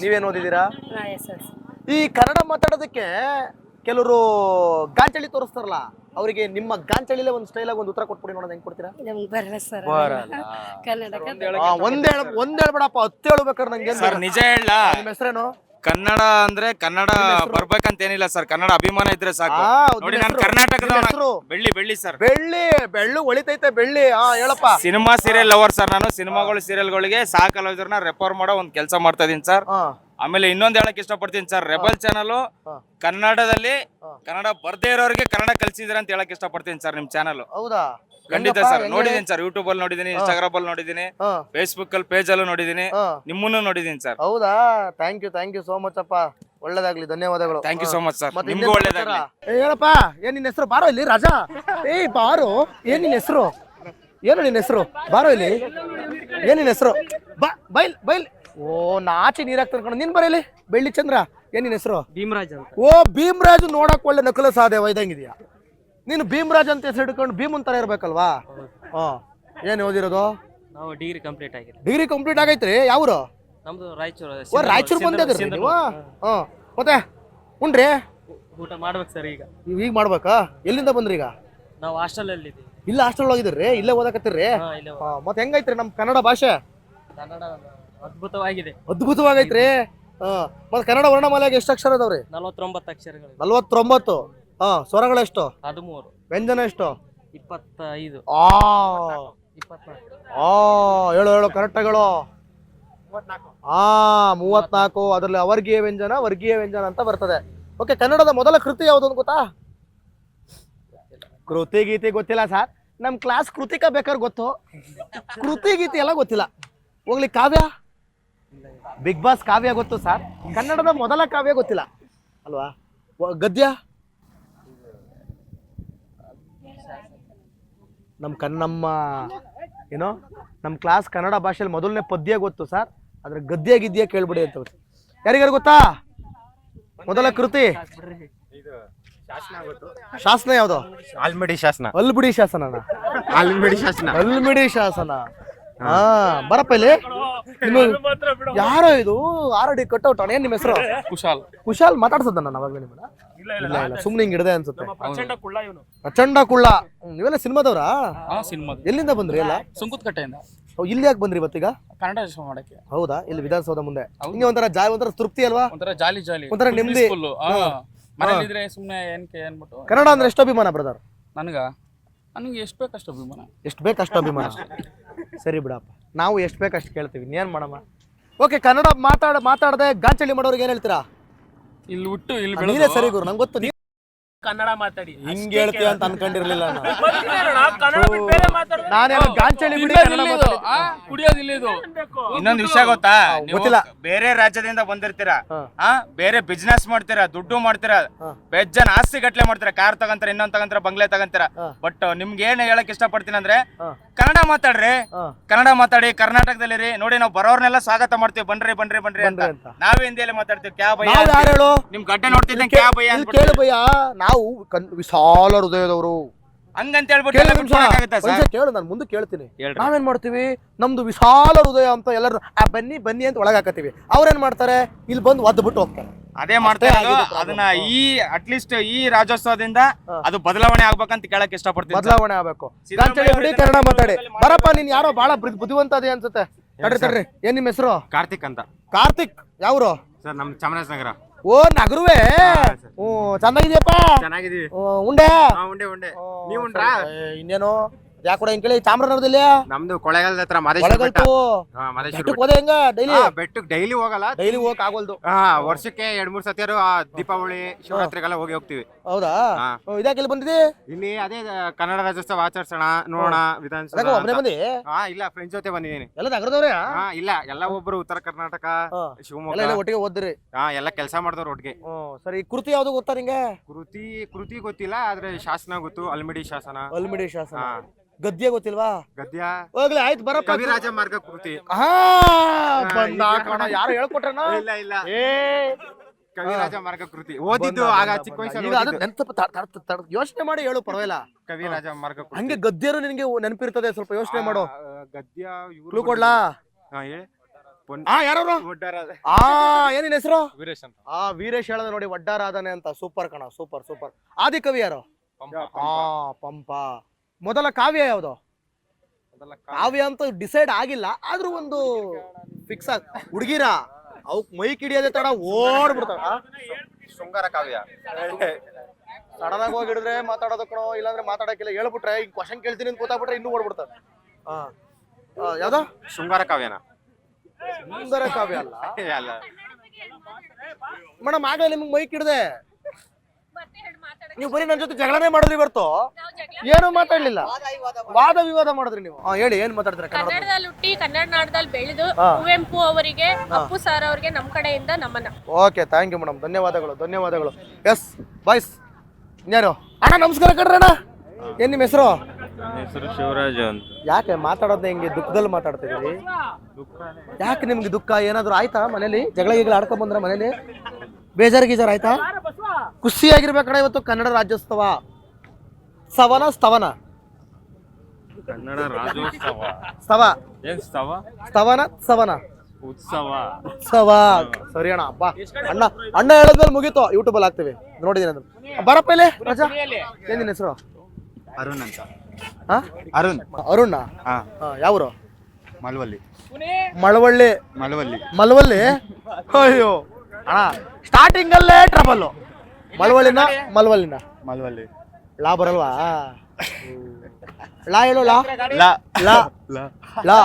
ನೀವೇನು ಓದಿದ್ದೀರಾ? ಈ ಕನ್ನಡ ಮಾತಾಡೋದಕ್ಕೆ ಕೆಲವರು ಗಾಂಚಳಿ ತೋರಿಸ್ತಾರಲ್ಲ ಅವರಿಗೆ ನಿಮ್ಮ ಗಾಂಚಳಿಲೇ ಒಂದು ಸ್ಟೈಲಾಗಿ ಒಂದು ಉತ್ತರ ಕೊಟ್ಬಿಡಿ ನೋಡೋದು ಹೆಂಗ್ ಕೊಡ್ತೀರಾ? ನಮ್ಗೆ ಬರಲ್ಲ ಸರ್. ಕನ್ನಡಕ್ಕೆ ಆ, ಒಂದ್ ಹೇಳ ಒಂದ್ ಹೇಳ್ಬೇಡಪ್ಪ ಹತ್ತು ಹೇಳ್ಬೇಕಾದ್ರೆ ನಂಗೆ. ಸರ್ ನಿಜ ಹೇಳ. ನಿಮ್ಮ ಹೆಸರೇನು? ಕನ್ನಡ ಅಂದ್ರೆ ಕನ್ನಡ ಬರ್ಬೇಕಂತ ಏನಿಲ್ಲ ಸರ್. ಕನ್ನಡ ಅಭಿಮಾನ ಇದ್ರೆ ಸಾಕು. ಆ, ಹೌದು, ನೋಡಿ ನಾನು ಹೆಸರು? ಕರ್ನಾಟಕದ ನಿಮ್ಮ ಬೆಳ್ಳಿ ಬೆಳ್ಳಿ ಸರ್. ಬೆಳ್ಳಿ ಬೆಳ್ಳು ಒಳಿತೈತೆ ಬೆಳ್ಳಿ. ಹಾ ಹೇಳಪ್ಪ. ಸಿನಿಮಾ ಸೀರಿಯಲ್ ಲವರ್ ಸರ್ ನಾನು. ಸಿನಿಮಾಗಳು ಸೀರಿಯಲ್ಗಳಿಗೆ ಸಹ ಕಲಾವಿದರನ್ನ ರೆಫರ್ ಮಾಡೋ ಒಂದ್ ಕೆಲಸ ಮಾಡ್ತಾ ಇದೀನಿ ಸರ್. ಹಾ ಆಮೇಲೆ ಇನ್ನೊಂದ್ ಹೇಳಕ್ ಇಷ್ಟಪಡ್ತೀನಿ ಸರ್. ರೆಬಲ್ ಚಾನಲ್ ಹಾ. ಕನ್ನಡದಲ್ಲಿ ಹಾ. ಕನ್ನಡ ಬರ್ದೇ ಇರೋರಿಗೆ ಕನ್ನಡ ಕಲ್ಸಿದಿರ ಅಂತ ಹೇಳಕ್ ಇಷ್ಟಪಡ್ತೀನಿ ಸರ್ ನಿಮ್ ಚಾನಲ್ ಹೌದಾ? ಖಂಡಿತ ಸರ್? ನೋಡಿದೀನಿ ಸರ್ ಯೂಟ್ಯೂಬ್ ಅಲ್ಲಿ ನೋಡಿದೀನಿ ಇನ್ಸ್ಟಾಗ್ರಾಮ್ ಅಲ್ಲಿ ನೋಡಿದೀನಿ ಫೇಸ್ಬುಕ್ ಅಲ್ಲಿ ಪೇಜ್ ಅಲ್ಲೂ ನೋಡಿದೀನಿ ನಿಮ್ಮನ್ನು ನೋಡಿದೀನಿ ಸರ್. ಹೌದಾ? Thank you thank you so much ಅಪ್ಪ. ಒಳ್ಳೇದಾಗ್ಲಿ ಧನ್ಯವಾದಗಳು. Thank you. So much sir ನಿಮ್ಗೂ ಒಳ್ಳೇದಾಗ್ಲಿ. ಏ, ಹೇಳಪ್ಪ ಏನ್ ನಿನ್ನ ಹೆಸರು? ಬಾರೋ ಇಲ್ಲಿ ರಾಜಾ. ಏಯ್ ಬಾರೋ. ಏನ್ ನಿನ್ನ ಹೆಸರು? ಏನು ನಿನ್ನ ಹೆಸರು? ಬಾರೋ ಇಲ್ಲಿ. ಏನ್ ನಿನ್ನ ಹೆಸರು? ಬಾ ಬೈಲ್ ಬೈಲ್. ಓ ನಾಚಿ ನೀರಾಗ್ ತರ್ಕೊಂಡು ನಿನ್ ಬರೀಲಿ ಬೆಳ್ಳಿ ಚಂದ್ರ. ಏನ್ ನಿನ್ನ ಹೆಸರು? ಭೀಮರಾಜ್ ಓ ಭೀಮರಾಜ್ ನೋಡಕ್ ಒಳ್ಳೆ ನಕಲ ಸಾಧ್ಯ ಇದ್ದಂಗಿದ್ಯಾ ನೀನು ಭೀಮರಾಜ್ ಅಂತ ಹೆಸರು ಹಿಡ್ಕೊಂಡು ಭೀಮನ್ ತರ ಇರ್ಬೇಕಲ್ವಾ? ಏನು ಏನ್ ಓದಿರೋದು? ನಾವು ಡಿಗ್ರಿ ಕಂಪ್ಲೀಟ್ ಆಗಿದೆ ಡಿಗ್ರಿ ಕಂಪ್ಲೀಟ್ ಆಗೈತ್ರಿ? ಯಾವ್ರು? ನಮ್ದು ರಾಯಚೂರು ಓ ರಾಯಚೂರು ಬಂದಿದ್ರಿ ನೀವು? ಹಾ. ಮತ್ತೆ ಉಂಡ್ರಿ? ಊಟ ಮಾಡ್ಬೇಕು ಸರ್ ಈಗ. ನೀವ್ ಈಗ ಮಾಡ್ಬೇಕಾ? ಎಲ್ಲಿಂದ ಬಂದ್ರಿ ಈಗ? ನಾವು ಹಾಸ್ಟೆಲ್ ಅಲ್ಲಿ ಇದ್ದೀವಿ ಇಲ್ಲ ಹಾಸ್ಟೆಲ್ ಹೋಗಿದ್ರಿ ಇಲ್ಲೇ ಓದಾಕತ್ತಿರ್ರಿ ಹಾ, ಇಲ್ಲೇ ಹಾ, ಮತ್ತೆ ಹೆಂಗೈತ್ರಿ ನಮ್ ಕನ್ನಡ ಭಾಷೆ? ಕನ್ನಡ ಅದ್ಭುತವಾಗಿದೆ. ಅದ್ಭುತವಾಗೈತ್ರಿ? ಹಾ. ಮತ್ತೆ ಕನ್ನಡ ವರ್ಣಮಾಲೆಗೆ ಎಷ್ಟು ಅಕ್ಷರ ಅದಾವ್ರಿ? ನಲ್ವತ್ತೊಂಬತ್ತು ಅಕ್ಷರಗಳು ನಲ್ವತ್ತೊಂಬತ್ತು. ಹಾ ಸ್ವರಗಳೆಷ್ಟು ಹದಿಮೂರು. ವ್ಯಂಜನ ಎಷ್ಟು? ಇಪ್ಪತ್ತೈದು. ಆ. ಇಪ್ಪತ್ನಾಲ್ಕು. ಆ ಹೇಳು ಹೇಳು ಕರೆಕ್ಟ್ ಹೇಳು ಆ ಮೂವತ್ನಾಲ್ಕು. ಅದರಲ್ಲಿ ಅವರ್ಗೀಯ ವ್ಯಂಜನ ವರ್ಗೀಯ ವ್ಯಂಜನ ಅಂತ ಬರ್ತದೆ. ಓಕೆ ಕನ್ನಡದ ಮೊದಲ ಕೃತಿ ಯಾವುದು ಅಂತ ಗೊತ್ತಾ? ಕೃತಿ ಗೀತಿ ಗೊತ್ತಿಲ್ಲ ಸರ್ ನಮ್ ಕ್ಲಾಸ್ ಕೃತಿಕ ಬೇಕಾದ್ರೆ ಗೊತ್ತು. ಕೃತಿ ಗೀತಿ ಎಲ್ಲ ಗೊತ್ತಿಲ್ಲ. ಹೋಗ್ಲಿ ಕಾವ್ಯ. ಬಿಗ್ ಬಾಸ್ ಕಾವ್ಯ ಗೊತ್ತು ಸರ್ ಕನ್ನಡದ ಮೊದಲ ಕಾವ್ಯ ಗೊತ್ತಿಲ್ಲ. ಅಲ್ವಾ? ಗದ್ಯ. ನಮ್ಮ ಕನ್ ನಮ್ಮ ಏನೋ ನಮ್ಮ ಕ್ಲಾಸ್ ಕನ್ನಡ ಭಾಷೆಯಲ್ಲಿ ಮೊದಲನೇ ಪದ್ಯ ಗೊತ್ತು ಸರ್ ಅದ್ರ ಗದ್ಯ ಗಿದ್ಯ ಕೇಳ್ಬಿಡಿ ಅಂತ ಯಾರಿಗಾರು ಗೊತ್ತಾ? ಮೊದಲ ಕೃತಿ. ಶಾಸನ ಯಾವ್ದು? ಆಲ್ಮಡಿ ಶಾಸನ. ಅಲ್ಬಿಡಿ ಶಾಸನ ಆಲ್ಮಡಿ ಶಾಸನ. ಅಲ್ಮಿಡಿ ಶಾಸನ. ಹಾ ಬರಪ್ಪ ಇಲ್ಲಿ. ಯಾರೋ ಇದು ಆರಡಿ ಕಟ್ಔಟ್ ಏನ್ ನಿಮ್ಮ ಹೆಸರು? ಕುಶಾಲ್. ಕುಶಾಲ್ ಮಾತಾಡ್ಸದ ನಾನು ಅವಾಗಲೇ ನಿಮ್ಮನ್ನ. ಇಲ್ಲ ಇಲ್ಲ ಸುಮ್ನೆ ಹಿಂಗ್ ಹಿಡ್ದೆ ಅನ್ಸುತ್ತೆ. ಪ್ರಚಂಡ ಕುಳ್ಳ ಇವನು. ಪ್ರಚಂಡ ಕುಳ್ಳ. ಹ್ಮ್, ನೀವೆಲ್ಲ ಸಿನಿಮಾದವ್ರಾ? ಹಾ ಸಿನಿಮಾ ಎಲ್ಲಿಂದ ಬಂದ್ರಿ ಎಲ್ಲ? ಸುಂಕುತ್ಕಟ್ಟೆಯಿಂದ ಓ, ಇಲ್ಲಿ ಯಾಕೆ ಬಂದ್ರಿ ಇವತ್ತೀಗ? ಕನ್ನಡ ಶೋ ಮಾಡಕ್ಕೆ. ಹೌದಾ? ಇಲ್ಲಿ ವಿಧಾನಸೌಧ ಮುಂದೆ. ಹಿಂಗೆ ಒಂಥರ ಜಾಯ್ ಒಂಥರ ತೃಪ್ತಿ ಅಲ್ವಾ? ಒಂಥರ ಜಾಲಿ ಜಾಲಿ. ಒಂಥರ ನೆಮ್ಮದಿ. ಮನೇಲಿ ಇದ್ರೆ ಸುಮ್ನೆ ಏನ್ಕೆ ಅನ್ಬಿಟ್ಟು ಕನ್ನಡ ಅಂದ್ರೆ ಎಷ್ಟು ಅಭಿಮಾನ ಬ್ರದರ್ ನನಗ? ನನಗೆ ಎಷ್ಟು ಬೇಕಷ್ಟು ಅಭಿಮಾನ. ಎಷ್ಟು ಬೇಕು ಅಷ್ಟು ಅಭಿಮಾನ? ಸರಿ ಬಿಡಪ್ಪ. ನಾವು ಎಷ್ಟು ಬೇಕು ಅಷ್ಟು ಕೇಳ್ತೀವಿ ಇನ್ನೇನು ಮಾಡಮ್ಮ? ಓಕೆ ಕನ್ನಡ ಮಾತಾಡ ಮಾತಾಡದೆ ಗಾಂಚಲಿ ಮಾಡೋರಿಗೆ ಏನು ಹೇಳ್ತೀರಾ? ಇಲ್ಲಿ ಹುಟ್ಟು ಇಲ್ಲಿ ಬೆಳೆದು. ಸರಿ ಗುರು ನಂಗೆ ಗೊತ್ತು ಕನ್ನಡ ಮಾತಾಡಿ. ಹಿಂಗ್ ಹೇಳ್ತೀಯ ಅಂತ ಅನ್ಕೊಂಡಿರ್ಲಿಲ್ಲ ನಾನು. ಅಣ್ಣ, ಕನ್ನಡ ಬಿಟ್ಟು ಬೇರೆ ಮಾತಾಡಿದ್ರೆ ನಾನೇನೋ ಗಾಂಚಲಿ ಬಿಡಿ ಕನ್ನಡ ಮಾತಾಡಿ. ಕುಡಿಯೋದಿಲ್ಲ ಇದು ಇನ್ನೊಂದು ವಿಷಯ ಗೊತ್ತಾ? ನೀವು ಗೊತ್ತಿಲ್ಲ. ಬೇರೆ ರಾಜ್ಯದಿಂದ ಬಂದಿರ್ತೀರಾ? ಹಾ. ಆ ಬೇರೆ ಬಿಸ್ನೆಸ್ ಮಾಡ್ತೀರಾ ದುಡ್ಡು ಮಾಡ್ತೀರಾ? ಹಾ. ಬೆಜ್ಜನ್ ಆಸ್ತಿ ಗಟ್ಲೆ ಮಾಡ್ತೀರಾ? ಕಾರ್ ತಗೊಂತಾರ ಇನ್ನೊಂದ್ ತಗೊಂತಾರ ಬಂಗ್ಲೆ ತಗಂತೀರ? ಹಾ. ಬಟ್ ನಿಮ್ಗೆ ಏನ್ ಹೇಳಕ್ ಇಷ್ಟಪಡ್ತೀನಿ ಅಂದ್ರೆ ಹಾ. ಕನ್ನಡ ಮಾತಾಡ್ರಿ. ಹಾ. ಕನ್ನಡ ಮಾತಾಡಿ ಕರ್ನಾಟಕದಲ್ಲಿ ರೀ ನೋಡಿ ನಾವು ಬರೋರ್ನೆಲ್ಲ ಸ್ವಾಗತ ಮಾಡ್ತೀವಿ. ಬನ್ರಿ ಬನ್ರಿ ಬನ್ರಿ ಅಂತ. ಬನ್ರಿ ಅಂತ. ನಾವೇ ಹಿಂದಿಯಲ್ಲಿ ಮಾತಾಡ್ತೀವಿ. ಕ್ಯಾ ಭಯ ನಾವ್ ಯಾರು ಹೇಳು? ನಿಮ್ ಗಡ್ಡೆ ನೋಡ್ತಿದ್ದೆ ಕ್ಯಾ ಭಯ ಇಲ್ಲಿ ಕೇಳು ಭಯ್ಯ. ನಾವು ಕನ್ ವಿಶಾಲ ಹೃದಯದವರು. ಹಂಗಂತ ಹೇಳ್ಬಿಟ್ಟು ಕೇಳು ನಾನು ಮುಂದೆ ಕೇಳ್ತೀನಿ. ನಾವೇನ್ ಮಾಡ್ತೀವಿ? ನಮ್ದು ವಿಶಾಲ ಹೃದಯ ಅಂತ ಎಲ್ಲರೂ ಆ ಬನ್ನಿ ಬನ್ನಿ ಅಂತ ಒಳಗೆ ಹಾಕತ್ತೀವಿ ಅವ್ರೇನ್ ಮಾಡ್ತಾರೆ? ಇಲ್ಲಿ ಬಂದು ಒದ್ದು ಬಿಟ್ಟು ಹೋಗ್ತಾರೆ. ಅದೇ ಮಾಡ್ತಾ ಅಷ್ಟೇ ಇರೋದು. ಆಗಿದೆ problem. ಅದನ್ನ ಈ ಅಟ್ಲೀಸ್ಟ್ ಈ ರಾಜ್ಯೋತ್ಸವದಿಂದ ಅದು ಬದಲಾವಣೆ ಆಗ್ಬೇಕಂತ ಕೇಳಕ್ ಇಷ್ಟಪಡ್ತೀನಿ ಸರ್. ಬದಲಾವಣೆ ಆಗ್ಬೇಕು. ಕನ್ನಡ ಮಾತಾಡಿ. ಬರಪ್ಪ ನೀನ್ ಯಾರೋ ಬಹಳ ಬುದ್ಧಿ- ಬುದ್ಧಿವಂತ ಅದೇ ಅನ್ಸುತ್ತೆ. ತಡ್ರಿ ತಡ್ರಿ. ಏನ್ ನಿಮ್ಮ ಹೆಸರು? ಕಾರ್ತಿಕ್ ಅಂತ. ಕಾರ್ತಿಕ್ ಯಾವ್ರು? ಸರ್ ನಮ್ ಚಾಮರಾಜನಗರ. ಓ ನಗರುವೆ. ಹ್ಮ್ ಹ್ಞೂ ಚಂದಾಗಿದ್ಯಪ್ಪ ಚೆನ್ನಾಗಿದೀವಿ ಉಂಡೆ. ಹಾ ಉಂಡೆ ಉಂಡೆ. ನೀವು ಉಂಡ್ರಾ? ಏ, ಇನ್ನೇನು? ಕೇಳಿ? ಚಾಮರಾಜನಗರದಲ್ಲಿ ನಮ್ದು ಹತ್ರ ಮಾದೇಶ್ವರ ಬೆಟ್ಟ. ಒಳಗಲ್ತು ಹಾ ಮಾದೇಶ್ವರ ಬೆಟ್ಟಕ್ಕೆ ಬೆಟ್ಟ. ಹೋದೆ ಹೆಂಗ ಡೈಲಿ? ಹಾ, ಬೆಟ್ಟಕ್ಕೆ ಡೈಲಿ ಹೋಗಲ್ಲ. ಡೈಲಿ ಹೋಗಕ್ ಆಗೋಲ್ದು. ಹಾ ವರ್ಷಕ್ಕೆ ಎರಡ್ ಮೂರ್ ಸತಿಯರು ಆ ದೀಪಾವಳಿ ಶಿವರಾತ್ರಿಗೆಲ್ಲ ಹೋಗಿ ಹೋಗ್ತಿವಿ. ಹೌದಾ? ಹಾ. ಇದ್ಯಾಕೆ ಇಲ್ಲಿ ಬಂದಿದಿ? ಇಲ್ಲಿ ಅದೇ ಕನ್ನಡ ರಾಜ್ಯೋತ್ಸವ ಆಚರಿಸೋಣ ನೋಡೋಣ ವಿಧಾನಸಭೆ ವಿಧಾನಸೌಧ ಒಬ್ಬನೇ ಅಂತ. ಬಂದಿ? ಹಾ ಇಲ್ಲ ಫ್ರೆಂಡ್ಸ್ ಜೊತೆ ಬಂದಿದ್ದೀನಿ. ಎಲ್ಲ ನಗರದವ್ರೆ? ಹಾ ಇಲ್ಲ ಎಲ್ಲ ಒಬ್ರು ಉತ್ತರ ಕರ್ನಾಟಕ ಹಾ. ಶಿವಮೊಗ್ಗ. ಒಟ್ಟಿಗೆ ಓದ್ರಿ ಹಾ ಎಲ್ಲ ಕೆಲಸ ಮಾಡಿದವ್ರು ಒಟ್ಟಿಗೆ. ಸರಿ ಈ ಕೃತಿ ಯಾವ್ದು ಗೊತ್ತಾ ನಿಂಗೆ? ಕೃತಿ ಕೃತಿ ಗೊತ್ತಿಲ್ಲ ಆದ್ರೆ ಶಾಸನ ಗೊತ್ತು ಅಲ್ಮಿಡಿ ಶಾಸನ. ಅಲ್ಮಿಡಿ ಶಾಸನ. ಹಾ. ಗದ್ಯ ಗೊತ್ತಿಲ್ವಾ? ಗದ್ಯ? ಹೋಗ್ಲಿ ಆಯ್ತು ಬರಪ್ಪ. ಕವಿರಾಜ ಮಾರ್ಗ ಕೃತಿ. ಹಾ ಬಂದ ಕಣ ಯಾರು ಹೇಳ್ಕೊಟ್ರನ ಇಲ್ಲ ಇಲ್ಲ. ಏ. ಕವಿರಾಜ ಮಾರ್ಗ ಕೃತಿ. ಓದಿದ್ದು ಆಗ ಚಿಕ್ಕ. ವಯಸ್ಸಲ್ಲಿ ಈಗ ಅದು. ನೆನ್ಪ ಯೋಚನೆ ಮಾಡಿ ಹೇಳು ಪರವಾಗಿಲ್ಲ. ಕವಿರಾಜ ಮಾರ್ಗ ಕೃತಿ. ಹಂಗೆ ಗದ್ಯರು ನಿನ್ಗೆ ನೆನಪಿರ್ತದೆ ಸ್ವಲ್ಪ ಯೋಚನೆ ಮಾಡು. ಗದ್ಯ ಇವ್ರು ಕ್ಲೂ ಕೊಡ್ಲಾ? ಹಾ ಹೇಳಿ. ಆ ಯಾರವ್ರು? ಆ ಏನಿನ ಹೆಸರು? ವೀರೇಶ್ ಅಂತ. ಆ ವೀರೇಶ್ ಹೇಳದ ನೋಡಿ ವಡ್ಡಾರಾಧನೆ ಅಂತ. ಸೂಪರ್ ಕಣ ಸೂಪರ್ ಸೂಪರ್. ಆದಿ ಕವಿ ಯಾರು ಆ ಪಂಪ. ಮೊದಲ ಕಾವ್ಯ ಯಾವುದು? ಕಾವ್ಯ. ಅಂತ ಡಿಸೈಡ್ ಆಗಿಲ್ಲ ಆದ್ರೂ ಒಂದು ಫಿಕ್ಸ್ ಆಗ ಹುಡುಗಿರ ಅವಕ್ ಮೈ ಕಿಡಿಯೋದೇ ತಡ ಓಡ್ಬಿಡ್ತಾವ ಶೃಂಗಾರ ಕಾವ್ಯ. ಸಡನಾಗ ಆಗಿ ಹೋಗಿ ಹಿಡಿದ್ರೆ ಮಾತಾಡೋದಕ್ಕೋ ಇಲ್ಲಾಂದ್ರೆ ಮಾತಾಡಕ್ಕಿಲ್ಲ ಹೇಳ್ಬಿಟ್ರೆ ಈಗ ಕ್ವಶನ್ ಕೇಳ್ತೀನಿ ಅಂತ ಗೊತ್ತಾಗ್ಬಿಟ್ರೆ ಇನ್ನೂ ಓಡ್ಬಿಡ್ತಾರೆ ಯಾವ್ದು? ಶೃಂಗಾರ ಕಾವ್ಯನ. ಶೃಂಗಾರ ಕಾವ್ಯ ಅಲ್ಲ. ಮೇಡಮ್ ಆಗಲೇ ನಿಮ್ಗೆ ಮೈಕ್ ಹಿಡ್ದೆ. ನೀವು ಬರೀ ನನ್ನ ಜೊತೆ ಜಗಳನೇ ಮಾಡಿದ್ರಿ ಬರ್ತು ಏನು ಮಾತಾಡ್ಲಿಲ್ಲ. ವಾದ ವಿವಾದ ಮಾಡಿದ್ರಿ ನೀವು. ಹಾ ಹೇಳಿ ಏನ್ ಮಾತಾಡಿದ್ರೆ ಕನ್ನಡ ಕನ್ನಡದಲ್ಲಿ ಹುಟ್ಟಿ ಕನ್ನಡ ನಾಡದಲ್ಲಿ ಬೆಳೆದು. ಕುವೆಂಪು ಅವರಿಗೆ ಅಪ್ಪು ಸಾರ್ ಅವರಿಗೆ ನಮ್ ಕಡೆಯಿಂದ ನಮನ. ಓಕೆ ಥ್ಯಾಂಕ್ ಯು ಮೇಡಮ್ ಧನ್ಯವಾದಗಳು ಧನ್ಯವಾದಗಳು. ಎಸ್ ಬಾಯ್ಸ್ ಇನ್ಯಾರು? ಅಣ್ಣ ನಮಸ್ಕಾರ ಕಣ್ರಿ ಅಣ್ಣ. ಏನ್ ನಿಮ್ಮ ಹೆಸರು? ಹೆಸರು ಶಿವರಾಜ್ ಅಂತ. ಯಾಕೆ ಮಾತಾಡೋದ್ ಹೆಂಗೆ ದುಃಖದಲ್ಲಿ ಮಾತಾಡ್ತಿದ್ರಿ ಯಾಕೆ ನಿಮ್ಗೆ ದುಃಖ? ಏನಾದ್ರು ಆಯ್ತಾ ಮನೇಲಿ? ಜಗಳ ಗಿಗಳ ಆಡ್ಕೊಂಡ್ ಬಂದ್ರ ಮನೇಲಿ? ಬೇಜಾರ್ ಗೀಜಾರ್ ಆಯ್ತಾ? ಖುಷಿಯಾಗಿರ್ಬೇಕಣ್ಣ ಇವತ್ತು ಕನ್ನಡ ರಾಜ್ಯೋತ್ಸವ. ಸವನ ಸ್ತವನ. ಕನ್ನಡ ರಾಜ್ಯೋತ್ಸವ. ಸ್ತವ. ಏನ್ ಸ್ತವ? ಸ್ತವನ ಸವನ ಉತ್ಸವ. ಉತ್ಸವ. ಸರಿ ಅಣ್ಣ ಅಪ್ಪ ಅಣ್ಣ ಅಣ್ಣ ಹೇಳದ್ಮೇಲೆ ಮುಗೀತು. ಯೂಟ್ಯೂಬ್ ಅಲ್ಲಿ ಹಾಕ್ತಿವಿ. ನೋಡಿದೀನಿ ಅದನ್ನ. ಬರಪ್ಪ ಇಲ್ಲಿ ರಜಾ. ಏನ್ ನಿನ್ನ ಹೆಸರು? ಅರುಣ್ ಅಂತ. ಹಾ? ಅರುಣ್. ಅರುಣ್ಣ ಹಾ. ಹಾ ಯಾವ್ರು? ಮಳವಳ್ಳಿ ಮಳವಳ್ಳಿ. ಮಳವಳ್ಳಿ ಮಳವಳ್ಳಿ? ಅಯ್ಯೋ. ಅಣ್ಣ ಸ್ಟಾರ್ಟಿಂಗ್ ಅಲ್ಲೇ ಟ್ರಬಲ್ ಮಳವಳ್ಳಿನ ಮಲವಲ್ಲಿನ ಮಲ್ವಲ್ಲಿ ಲಾ ಬರಲ್ವಾ? ಲಾ ಹೇಳು ಲಾ. ಲಾ. ಲಾ. ಲಾ.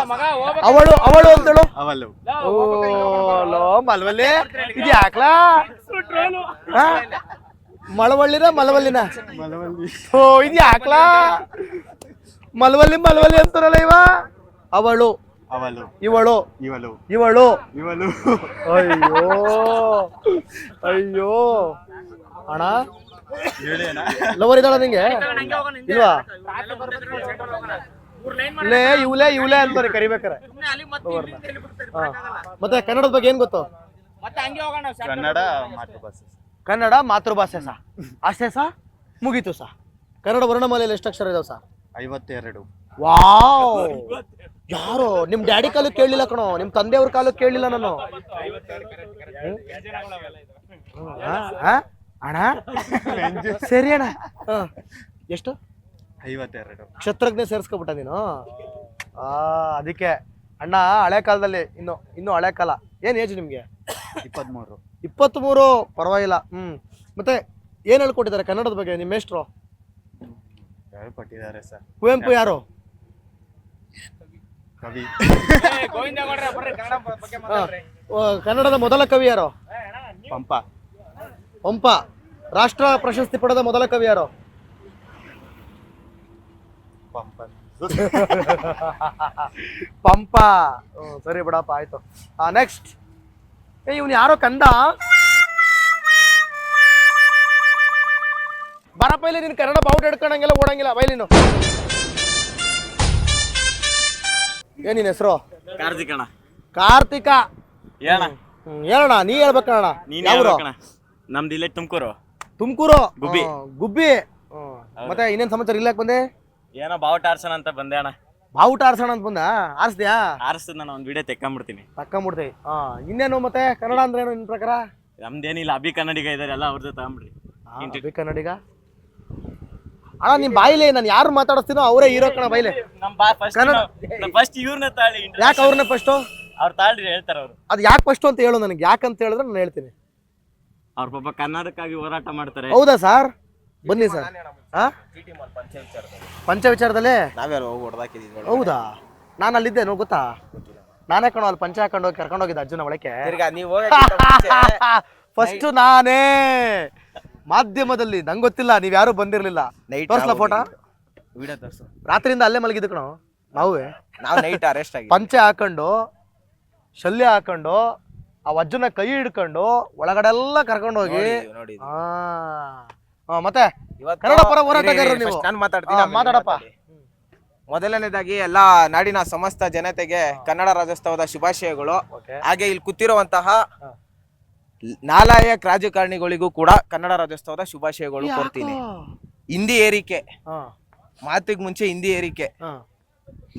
ಅವಳು ಅವಳು ಅಂತೇಳು? ಅವಲು ಓ ಲೋ ಮಲವಲ್ಲಿ ಇದು ಯಾಕ್ಲಾ ಹಾ? ಮಳವಳ್ಳಿನ ಮಲವಲ್ಲಿನ ಮಳವಳ್ಳಿ ಓ ಇದು ಯಾಕ್ಲಾ ಮಲವಲ್ಲಿ ಮಲವಲ್ಲಿ ಅಂತಾರಲ್ಲ ಇವ? ಅವಳು. ಅವಲು ಇವಳು. ಇವಳು. ಇವಳು. ಇವಳು. ಅಯ್ಯೋ. ಅಯ್ಯೋ. ಅಣ್ಣ? ಲವರ್ ಇದ್ದಾಳ ನಿಂಗೆ? ಇಲ್ವಾ? ಲೇ ಇವ್ಲೇ ಇವ್ಲೇ ಅಂತಾರೆ ಕರಿಬೇಕಾರೆ. ಮತ್ತೆ ಕನ್ನಡದ ಬಗ್ಗೆ ಏನ್ ಗೊತ್ತು? ಕನ್ನಡ ಮಾತೃಭಾಷೆ ಕನ್ನಡ ಮಾತೃಭಾಷೆ ಸಾ? ಅಷ್ಟೇ ಸಾ? ಮುಗೀತು ಸಾ? ಕನ್ನಡ ವರ್ಣಮಾಲೆಯಲ್ಲಿ ಎಷ್ಟು ಅಕ್ಷರ ಇದಾವೆ ಸಾ? ಐವತ್ತೆರಡು. ವಾವ್! ಯಾರು? ನಿಮ್ ಡ್ಯಾಡಿ ಕಾಲಕ್ಕೆ ಕೇಳಲಿಲ್ಲ ಕಣೋ. ನಿಮ್ ತಂದೆಯವ್ರ ಕಾಲಕ್ಕೆ ಕೇಳಲಿಲ್ಲ ನಾನು? ಅಣ್ಣ? ಸರಿ ಅಣ್ಣ. ಎಷ್ಟು? ಐವತ್ತೆರಡು. ಕ್ಷತ್ರಜ್ಞ ಸೇರಿಸ್ಕೊಬಿಟ್ಟ ನೀನು? ಆ ಅದಕ್ಕೆ. ಅಣ್ಣ ಹಳೆ ಕಾಲದಲ್ಲಿ ಇನ್ನು ಇನ್ನು ಹಳೆ ಕಾಲ. ಏನ್ ಏಜ್ ನಿಮ್ಗೆ? ಇಪ್ಪತ್ಮೂರು. ಇಪ್ಪತ್ತ್ಮೂರು ಪರವಾಗಿಲ್ಲ. ಹ್ಮ್. ಮತ್ತೆ ಏನ್ ಹೇಳ್ಕೊಟ್ಟಿದ್ದಾರೆ ಕನ್ನಡದ ಬಗ್ಗೆ ನಿಮ್ಮ ಮೇಷ್ಟ್ರು? ಹೇಳ್ಕೊಟ್ಟಿದ್ದಾರೆ ಸರ್. ಕುವೆಂಪು ಯಾರು? ಕವಿ. ಕನ್ನಡದ ಮೊದಲ ಕವಿ ಯಾರು? ಪಂಪ. ಪಂಪ ರಾಷ್ಟ್ರ ಪ್ರಶಸ್ತಿ ಪಡೆದ ಮೊದಲ ಕವಿ ಯಾರು? ಪಂಪ. ಸರಿ ಬಿಡಪ್ಪ ಆಯ್ತು. ನೆಕ್ಸ್ಟ್ ಏ ಇವ್ನು ಯಾರೋ ಕಂದ? ಬರಪ್ಪ ಇಲ್ಲಿ ನೀನು ಕನ್ನಡ ಬಾವುಟ ಹಿಡ್ಕೊಂಡಂಗೆಲ್ಲ ಓಡಂಗಿಲ್ಲ ಬೈಲಿನು ಏನಿನ ನಿನ್ ಹೆಸರು? ಕಾರ್ತಿಕಣ್ಣ ಕಾರ್ತಿಕ. ಏನ ಹೇಳಣ್ಣ ನೀ ಹೇಳ್ಬೇಕಣ್ಣ. ನೀನ್ ಯಾವ್ದು ನಮ್ದು ಇಲ್ಲೇ ತುಮಕೂರು. ತುಮಕೂರು? ಗುಬ್ಬಿ. ಗುಬ್ಬಿ. ಹ್ಮ್. ಮತ್ತೆ ಇನ್ನೇನ್ ಸಮಾಚಾರ ಇಲ್ಲಕ್ ಬಂದೆ? ಏನೋ ಬಾವುಟ ಆರ್ಸೋಣ ಅಂತ ಬಂದೆ ಅಣ್ಣ. ಬಾವುಟ ಆರ್ಸೋಣ ಅಂತ ಬಂದ? ಆರಿಸ್ದ್ಯಾ ಆರಿಸ್ತದ ನಾನು ಒಂದು ವಿಡಿಯೋ ತೆಕ್ಕೊಂಬಿಡ್ತೀನಿ. ತಕ್ಕೊಂಬಿಡ್ತೀವಿ ಹಾ ಇನ್ನೇನು ಮತ್ತೆ ಕನ್ನಡ ಅಂದ್ರೆ ಏನು ನಿನ್ ಪ್ರಕಾರ? ನಮ್ದೇನಿಲ್ಲ ಅಭಿ ಕನ್ನಡಿಗ ಇದಾರೆ ಎಲ್ಲ ಅವ್ರದ್ದು ತಗೊಂಬಿಡ್ರಿ. ಆ, ಅಭಿ ಕನ್ನಡಿಗ? ಅಣ್ಣ ನಿಮ್ ಬಾಯಿಲೆ ನಾನು ಯಾರು ಮಾತಾಡಿಸ್ತೀನೋ ಅವರೇ ಹೀರೋ ಕಣ ಬಾಯಿಲೆ. ನಮ್ ಬಾ ಫಸ್ಟ್ ಕನ್ನಡ- ಫಸ್ಟ್ ಇವ್ರನ್ನ ತಾಳಿ ಯಾಕೆ ಅವ್ರನ್ನ ಫಸ್ಟು ಅವ್ರು ತಾಳ್ರಿ ಹೇಳ್ತಾರ ಅವ್ರು. ಅದು ಯಾಕೆ ಫಸ್ಟ್ ಅಂತ ಹೇಳು ನನಗೆ. ಯಾಕಂತ ಹೇಳಿದ್ರೆ ನಾನು ಹೇಳ್ತೀನಿ. ಅವ್ರ ಪಾಪ ಕನ್ನಡಕ್ಕಾಗಿ ಹೋರಾಟ ಮಾಡ್ತಾರೆ. ಹೌದಾ ಸರ್? ಬನ್ನಿ ಸರ್. ಹಾ ಪಂಚ ವಿಚಾರದಲ್ಲಿ ನಾವ್ಯಾರು ಹೋಗಿ ಹೊಡೆದಾಕಿದ್ವಿ ಹೌದಾ? ನಾನು ಅಲ್ಲಿದ್ದೆ ನೋ ಗೊತ್ತಾ? ನಾನೇ ಕಣೋ ಅಲ್ಲಿ ಪಂಚ ಹಾಕೊಂಡು ಹೋಗಿ ಕರ್ಕೊಂಡು ಹೋಗಿದ್ದೆ ಅರ್ಜುನ ಒಳಕ್ಕೆ. ನೀವು ಫಸ್ಟ್ ನಾನೇ! ಮಾಧ್ಯಮದಲ್ಲಿ ನಂಗೆ ಗೊತ್ತಿಲ್ಲ ನೀವು ಯಾರು ಬಂದಿರಲಿಲ್ಲ. ನೈಟ್ ತೋರಿಸ್ಲ ಫೋಟೋ ವಿಡಿಯೋ ತೋರ್ಸು. ರಾತ್ರಿಯಿಂದ ಅಲ್ಲೇ ಮಲಗಿದ್ದು ಕಣೋ. ನಾವೇ? ನಾವು ನೈಟ್ ಅರೆಸ್ಟ್ ಆಗಿ ಪಂಚೆ ಹಾಕೊಂಡು ಶಲ್ಯ ಹಾಕೊಂಡು ಆ ವಜ್ಜನ ಕೈ ಹಿಡ್ಕೊಂಡು ಒಳಗಡೆ ಎಲ್ಲ ಕರ್ಕೊಂಡು ಹೋಗಿ. ನೋಡಿ ಮತ್ತೆ ಕನ್ನಡ ಪರ ಹೋರಾಟಗಾರರು ನೀವು. ನಾನು ಮಾತಾಡ್ತೀನಿ ಆ, ಆಮೇಲೆ ಮಾತಾಡಪ್ಪ. ಮಾತಾಡಿ. ಮೊದಲನೇದಾಗಿ ಎಲ್ಲಾ ನಾಡಿನ ಸಮಸ್ತ ಜನತೆಗೆ ಕನ್ನಡ ರಾಜ್ಯೋತ್ಸವದ ಶುಭಾಶಯಗಳು. Okay. ಹಾಗೆ ಇಲ್ಲಿ ಕೂತಿರುವಂತಹ ನಾಲಾಯಕ್ ರಾಜಕಾರಣಿಗಳಿಗೂ ಕೂಡ ಕನ್ನಡ ರಾಜ್ಯೋತ್ಸವದ ಶುಭಾಶಯಗಳು ಕೊಡ್ತೀನಿ ಹಿಂದಿ ಏರಿಕೆ. ಹಾ, ಮಾತಿಗೆ ಮುಂಚೆ ಹಿಂದಿ ಏರಿಕೆ. ಹಾ,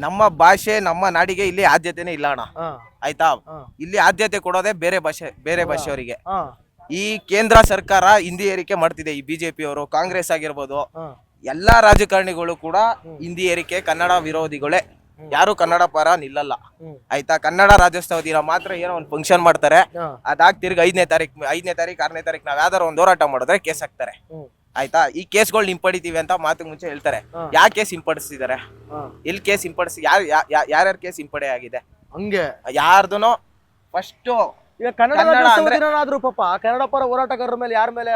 ನಮ್ಮ ಭಾಷೆ ನಮ್ಮ ನಾಡಿಗೆ ಇಲ್ಲಿ ಆದ್ಯತೆನೇ ಇಲ್ಲ ಅಣ್ಣ. ಆಯ್ತಾ? ಇಲ್ಲಿ ಆದ್ಯತೆ ಕೊಡೋದೇ ಬೇರೆ ಭಾಷೆ ಬೇರೆ ಭಾಷೆಯವರಿಗೆ. ಈ ಕೇಂದ್ರ ಸರ್ಕಾರ ಹಿಂದಿ ಏರಿಕೆ ಮಾಡ್ತಿದೆ ಈ ಬಿಜೆಪಿ ಅವರು ಕಾಂಗ್ರೆಸ್ ಆಗಿರ್ಬೋದು. ಎಲ್ಲಾ ರಾಜಕಾರಣಿಗಳು ಕೂಡ ಹಿಂದಿ ಏರಿಕೆ ಕನ್ನಡ ವಿರೋಧಿಗಳೇ. ಯಾರು ಕನ್ನಡ ಪರ ನಿಲ್ಲಲ್ಲ. ಆಯ್ತಾ? ಕನ್ನಡ ರಾಜ್ಯೋತ್ಸವ ದಿನ ಮಾತ್ರ ಏನೋ ಒಂದು ಫಂಕ್ಷನ್ ಮಾಡ್ತಾರೆ. ಅದಾಗ ತಿರ್ಗಿ ಐದನೇ ತಾರೀಕು ಐದನೇ ತಾರೀಕು ಆರನೇ ತಾರೀಕು ನಾವ್ ಯಾವ್ದಾರು ಒಂದು ಹೋರಾಟ ಮಾಡಿದ್ರೆ ಕೇಸ್ ಹಾಕ್ತಾರೆ. ಆಯ್ತಾ? ಈ ಕೇಸ್ಗಳು ಹಿಂಪಡಿತೀವಿ ಅಂತ ಮಾತು ಮುಂಚೆ ಹೇಳ್ತಾರೆ. ಯಾವ ಕೇಸ್ ಹಿಂಪಡಿಸಿದ್ದಾರೆ ಇಲ್ಲಿ ಎಲ್ಲಿ ಕೇಸ್ ಹಿಂಪಡಿಸಿ ಯಾರು ಯಾರ್ಯಾರ ಕೇಸ್ ಹಿಂಪಡೆ ಆಗಿದೆ? ಹಂಗೆ. ಯಾರ್ದುನೋ ಫಸ್ಟ್ ಈಗ ಕನ್ನಡ ದಿನನಾದ್ರೂ ಪಾಪ ಕನ್ನಡ ಪರ ಹೋರಾಟಗಾರರ ಮೇಲೆ ಯಾರ ಮೇಲೆ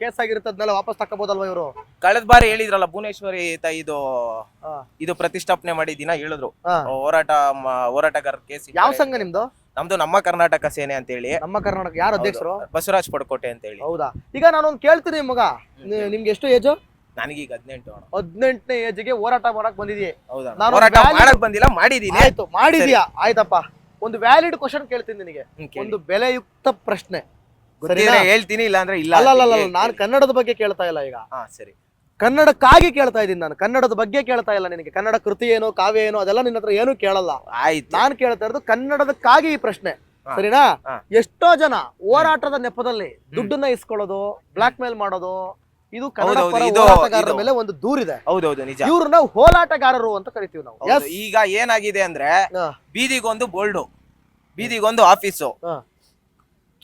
ಕೇಸ್ ಆಗಿರ್ತದನ್ನೆಲ್ಲ ವಾಪಸ್ ತಕ್ಕಬೋದಲ್ವಾ ಇವರು? ಕಳೆದ ಬಾರಿ ಹೇಳಿದ್ರಲ್ಲ ಭುವನೇಶ್ವರಿ ಇದು ಇದು ಪ್ರತಿಷ್ಠಾಪನೆ ಮಾಡಿ ದಿನ ಹೇಳಿದ್ರು. ಹೋರಾಟ ಹೋರಾಟಗಾರರ ಕೇಸ್ ಯಾವ ಸಂಘ ನಿಮ್ದು? ನಮ್ದು ನಮ್ಮ ಕರ್ನಾಟಕ ಸೇನೆ ಅಂತ ಹೇಳಿ ನಮ್ಮ ಕರ್ನಾಟಕ ಯಾರು ಅಧ್ಯಕ್ಷರು? ಬಸವರಾಜ್ ಪಡ್ಕೋಟೆ ಅಂತ ಹೇಳಿ ಹೌದಾ? ಈಗ ನಾನೊಂದು ಕೇಳ್ತೀನಿ ಮಗ. ನಿ- ನಿಮ್ಗೆ ಎಷ್ಟು ಏಜು ನನಗೀಗ ಹದಿನೆಂಟು ಅಣ್ಣ. ಹದಿನೆಂಟನೇ ಏಜ್ಗೆ ಹೋರಾಟ ಮಾಡಕ್ ಬಂದಿದೀಯ. ಹೌದಾ? ನಾನು ಹೋರಾಟ valid- ಮಾಡಕ್ ಬಂದಿಲ್ಲ ಮಾಡಿದೀನಿ. ಆಯ್ತು ಮಾಡಿದ್ಯಾ? ಆಯ್ತಪ್ಪ. ಒಂದು ವ್ಯಾಲಿಡ್ ಕ್ವಶನ್ ಕೇಳ್ತೀನಿ ನಿನಗೆ. ಹ್ಮ್, ಕೇಳಿ. ಒಂದು ಬೆಲೆಯುಕ್ತ ಪ್ರಶ್ನೆ. ಗೊತ್ತಿದ್ರೆ ಸರಿನಾ? ಹೇಳ್ತೀನಿ ಇಲ್ಲ ಅಂದ್ರೆ ಇಲ್ಲ ಅಲ್ಲ ಅಲ್ಲ ಅಲ್ಲ ನಾನು ಕನ್ನಡದ ಬಗ್ಗೆ ಕೇಳ್ತಾ ಇಲ್ಲ ಈಗ. ಹಾ ಸರಿ. ಕನ್ನಡಕ್ಕಾಗಿ ಕೇಳ್ತಾ ಇದ್ದೀನಿ ನಾನು. ಕನ್ನಡದ ಬಗ್ಗೆ ಕೇಳ್ತಾ ಇಲ್ಲ ನಿನಗೆ. ಕನ್ನಡ ಕೃತಿ ಏನು ಕಾವ್ಯ ಏನು ಅದೆಲ್ಲ ನಿನ್ನ ಹತ್ರ ಏನು ಕೇಳಲ್ಲ. ಆಯ್ತು. ನಾನು ಕೇಳ್ತಾ ಇರೋದು ಕನ್ನಡದಕ್ಕಾಗಿ ಈ ಪ್ರಶ್ನೆ. ಸರಿನಾ. ಎಷ್ಟೋ ಜನ ಹೋರಾಟದ ನೆಪದಲ್ಲಿ ದುಡ್ಡನ್ನ ಇಸ್ಕೊಳ್ಳೋದು ಬ್ಲಾಕ್ ಮೇಲ್ ಮಾಡೋದು ಇದು ಕನ್ನಡ ಹೌದೌದು, ಪರ ಇದು- ಹೋರಾಟಗಾರರ ಇದು. ಮೇಲೆ ಒಂದು ದೂರಿದೆ. ಹೌದೌದು ನಿಜ. ಇವ್ರನ್ನ ಹೋರಾಟಗಾರರು ಅಂತ ಕರಿತೀವಿ ನಾವು. ಹೌದು. Yes. ಈಗ ಏನಾಗಿದೆ ಅಂದ್ರೆ ಹಾ. ಬೀದಿಗೊಂದು ಬೋಲ್ಡು ಬೀದಿಗೊಂದು ಆಫೀಸು. ಹಾ.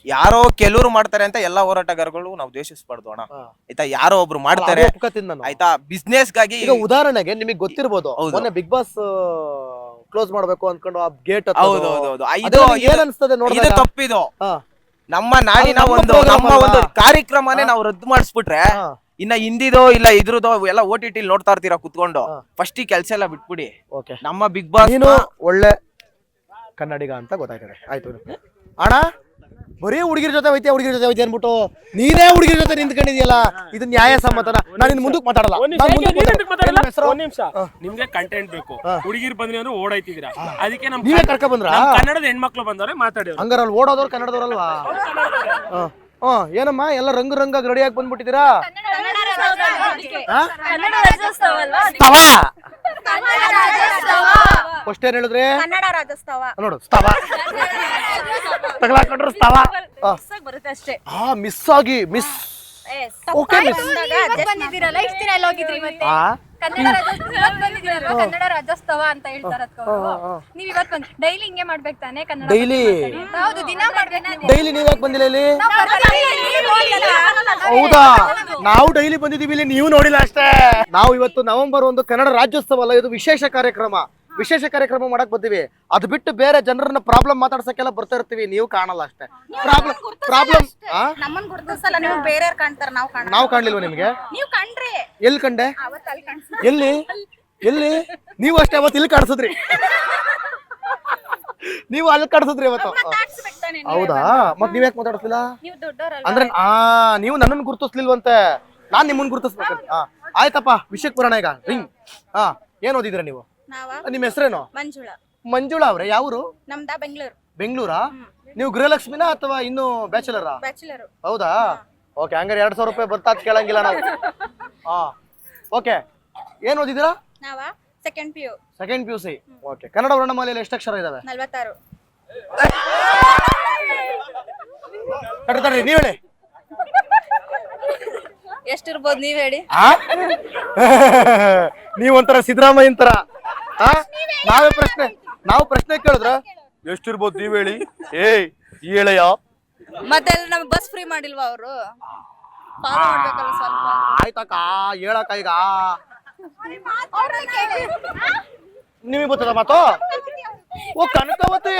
ಯಾರೋ ಕೆಲವರು ಮಾಡ್ತಾರೆ ಅಂತ ಎಲ್ಲಾ ಹೋರಾಟಗಾರಗಳು ನಾವು ದ್ವೇಷಿಸಬಾರ್ದು ಅಣ್ಣ. ಹಾ. ಆಯ್ತಾ? ಯಾರೋ ಒಬ್ರು ಮಾಡ್ತಾರೆ ಅದು ಒಪ್ಕೊತೀನಿ ನಾನು. ಆಯ್ತಾ? ಬಿಸ್ನೆಸ್ಗಾಗಿ ಈಗ ಉದಾಹರಣೆಗೆ ನಿಮಗೆ ಗೊತ್ತಿರ್ಬೋದು. ಹೌದು. ಮೊನ್ನೆ ಬಿಗ್ ಬಾಸ್ ಕ್ಲೋಸ್ ಮಾಡ್ಬೇಕು ಅನ್ಕೊಂಡು ಆ ಗೇಟ್ ಹೌದು ಹೌದು ಹೌದು. ಆ, ಇದು ಇದು ಏನ್ ಅನ್ಸ್ತದೆ ಇದು ನೋಡಿದಾಗ ತಪ್ಪಿದು. ಹಾ. ನಮ್ಮ ನಾಡಿನ ಅದು ನಮ್ಮ ಒಂದು program ನಮ್ಮ ಅಲ್ವಾ? ಒಂದು ಕಾರ್ಯಕ್ರಮನೇ ನಾವು ರದ್ದು ಮಾಡಿಸ್ಬಿಟ್ರೆ ಹಾ. ಇನ್ನ ಹಿಂದಿದೋ ಇಲ್ಲ ಇದ್ರದೋ ಎಲ್ಲ ಓ ಟಿ ಟಿ ನೋಡ್ತಾ ಇರ್ತೀರಾ ಕುತ್ಕೊಂಡು? ಹಾ. ಫಸ್ಟ್ ಈ ಕೆಲಸ ಎಲ್ಲ ಬಿಟ್ಬಿಡಿ. ನಮ್ಮ ಬಿಗ್ ಬಾಸ್ ನೀನು ಒಳ್ಳೆ ಕನ್ನಡಿಗ ಅಂತ ಗೊತ್ತಾಗ್ತದೆ ಆಯ್ತು. ಅಣ್ಣ? ಬರೀ ಹುಡುಗಿರ ಜೊತೆ ಐತೆ ಹುಡುಗಿರ ಜೊತೆ ಐತೆ ಅನ್ಬಿಟ್ಟು ನೀನೇ ಹುಡುಗಿರ ಜೊತೆ ನಿಂತ್ಕೊಂಡಿದ್ಯಲ್ಲ? ಇದು ನ್ಯಾಯ ಸಮ್ಮತನ. ನಾನು ಇನ್ನು ಮುಂದಕ್ಕೆ ಮಾತಾಡಲ್ಲ. ನಾನ್ ಮುಂದಕ್ಕೆ ಮಾತಾಡಲ್ಲ. ಮಾತಾಡಲ್ಲ? ನಿಮ್ ಹೆಸ್ರು? ಒಂದ್ ನಿಮಿಷ. ನಿಮ್ಗೆ ಕಂಟೆಂಟ್ ಬೇಕು. ಹುಡುಗಿರ್ ಬಂದ್ರಿ ಅಂದ್ರೆ ಓಡೈತಿದ್ರ ಅದಕ್ಕೆ ನಮ್ ನೀವೇ ಕರ್ಕ ಬಂದ್ರಾ? ಕನ್ನಡದ ಹೆಣ್ಮಕ್ಳು ಬಂದವ್ರೆ ಮಾತಾಡಿ ಹಂಗಾರ ಅಲ್ಲಿ ಓಡೋದವ್ರು ಕನ್ನಡದವ್ರಲ್ವಾ? ಹಾ. ಹಾ ಏನಮ್ಮ ಎಲ್ಲ ರಂಗು ರಂಗಾಗಿ ರೆಡಿಯಾಗಿ ಬಂದ್ಬಿಟ್ಟಿದ್ದೀರಾ? ಸ್ತವ. ಫಸ್ಟ್ ಏನ್ ಹೇಳಿದ್ರಿ? ಕನ್ನಡ ರಾಜ್ಯೋತ್ಸವ. ನೋಡು ಸ್ತವ. ತಗಲಾಕೊಂಡ್ರು ಸ್ತವ. ಬರುತ್ತೆ ಅಷ್ಟೇ. ಆ ಮಿಸ್. ಆಗಿ ಮಿಸ್ ಓಕೆ ಮಿಸ್ ಬಂದಿದ್ದೀರಲ್ಲ ಇಷ್ಟ ದಿನ ಎಲ್ಲ ಹೋಗಿದ್ರಿ ಮತ್ತೆ? ಆ? ಕನ್ನಡ ರಾಜ್ಯೋತ್ಸವ ಇವತ್ತು ಬಂದಿದ್ದೀರಲ್ವಾ ಕನ್ನಡ ರಾಜ್ಯೋತ್ಸವ ಅಂತ ಹೇಳ್ತಾರ ನೀವ್ ಇವತ್ ಬಂದ್ ಡೈಲಿ ಹಿಂಗೆ ಮಾಡ್ಬೇಕು ತಾನೇ ಕನ್ನಡ ಡೈಲಿ? ಹೌದು ದಿನ ಮಾಡ್ಬೇಕು ಡೈಲಿ ನೀವ್ ಯಾಕೆ ಬಂದಿಲ್ಲ ಇಲ್ಲಿ? ಹೌದಾ? ನಾವು ಡೈಲಿ ಬಂದಿದೀವಿ ಇಲ್ಲಿ ನೀವು ನೋಡಿಲ್ಲ ಅಷ್ಟೇ. ನಾವು ಇವತ್ತು ನವೆಂಬರ್ ಒಂದು ಕನ್ನಡ ರಾಜ್ಯೋತ್ಸವ ಅಲ್ಲ ಇದು ವಿಶೇಷ ಕಾರ್ಯಕ್ರಮ. ವಿಶೇಷ ಕಾರ್ಯಕ್ರಮ ಮಾಡಕ್ ಬರ್ತೀವಿ ಅದ್ ಬಿಟ್ಟು ಬೇರೆ ಜನರನ್ನ ಪ್ರಾಬ್ಲಮ್ ಮಾತಾಡ್ಸಕ್ಕೆಲ್ಲ ಬರ್ತಾ ಇರ್ತೀವಿ. ನೀವು ಕಾಣಲ್ಲ ಅಷ್ಟೇ. ಪ್ರಾಬ್ಲಮ್ ಪ್ರಾಬ್ಲಮ್ ನಮ್ಮನ್ ಗುರ್ತಿಸಲ್ಲ ನೀವು ಬೇರೆ ಕಾಣ್ತಾರ ನಾವ್ ಕಾಣ ನಾವು ಕಾಣ್ಲಿಲ್ವ ನಿಮ್ಗೆ? ನೀವ್ ಕಂಡ್ರಿ. ಎಲ್ಲಿ ಕಂಡೆ? ಎಲ್ಲಿ? ಎಲ್ಲಿ? ನೀವು ಅಷ್ಟೇ ಅವತ್ತು ಇಲ್ಲಿ ಕಾಣಿಸಿದ್ರಿ. ನೀವು ಅಲ್ಲಿ ಕಾಣಿಸಿದ್ರಿ ಅವತ್ತು. ಹೌದಾ? ಮತ್ ನೀವ್ ಯಾಕೆ ಮಾತಾಡ್ತಿಲ್ಲ ಅಂದ್ರೆ ಆ ನೀವು ನನ್ನನ್ನು ಗುರುತಿಸ್ಲಿಲ್ವಂತೆ. ನಾನ್ ನಿಮ್ಮನ್ನ ಗುರುತಿಸ್ಬೇಕು ಹಾ ಆಯ್ತಪ್ಪ. ವಿಷಯಕ್ಕೆ ಪುರಾಣ ಈಗ. ರಿಂಗ್. ಹಾ ಏನ್ ಓದಿದ್ರ ನೀವು? ನಾವ? ನಿಮ್ಮ ಹೆಸರೇನು? ಮಂಜುಳಾ. ಮಂಜುಳಾ ಅವ್ರೆ ಯಾವ್ರು? ನಮ್ದ ಬೆಂಗಳೂರು. ಬೆಂಗಳೂರಾ? ನೀವು ಗೃಹಲಕ್ಷ್ಮಿನ ಅಥವಾ ಇನ್ನು ಬ್ಯಾಚುಲರಾ? ಬ್ಯಾಚುಲರ್. ಹೌದಾ? ಓಕೆ ಹಂಗಾರೆ ಎರಡ್ ಸಾವಿರ ರೂಪಾಯಿ ಬರ್ತಾ ಕೇಳಂಗಿಲ್ಲ ನಾವು. ಹಾ. ಓಕೆ ಏನ್ ಓದಿದ್ದೀರಾ? ನಾವ second P U second P U C okay Kannada ವರ್ಣಮಾಲೆಯಲ್ಲಿ ಎಷ್ಟು ಅಕ್ಷರ ಇದಾವೆ? ನಲ್ವತ್ತಾರು. ತಡ್ರಿ ತಡ್ರಿ ನೀವ್ ಹೇಳಿ. ಎಷ್ಟಿರ್ಬೋದು ನೀವ್ ಹೇಳಿ? ಆ? ನೀವ್ ಒಂಥರ ಸಿದ್ದರಾಮಯ್ಯನ್ ತರ. ಆ? ನಾವೇ ಪ್ರಶ್ನೆ ನಾವು ಪ್ರಶ್ನೆ ಕೇಳಿದ್ರ? ಎಷ್ಟಿರ್ಬೋದು ನೀವ್ ಹೇಳಿ ಏಯ್ ಈ ಹೇಳಯ್ಯ ಮತ್ತೆ ನಮ್ಗೆ ಬಸ್ ಫ್ರೀ ಮಾಡಿಲ್ವಾ ಅವರು? ಫಾಲೋ ಮಾಡ್ಬೇಕಲ್ಲ ಸ್ವಲ್ಪ. ಆಯ್ತಕ್ಕ ಹೇಳಕ್ಕ ಈಗ. ನಿಮಗೆ ಗೊತ್ತದ ಮಾತು? ಓ ಕನಕವತಿ.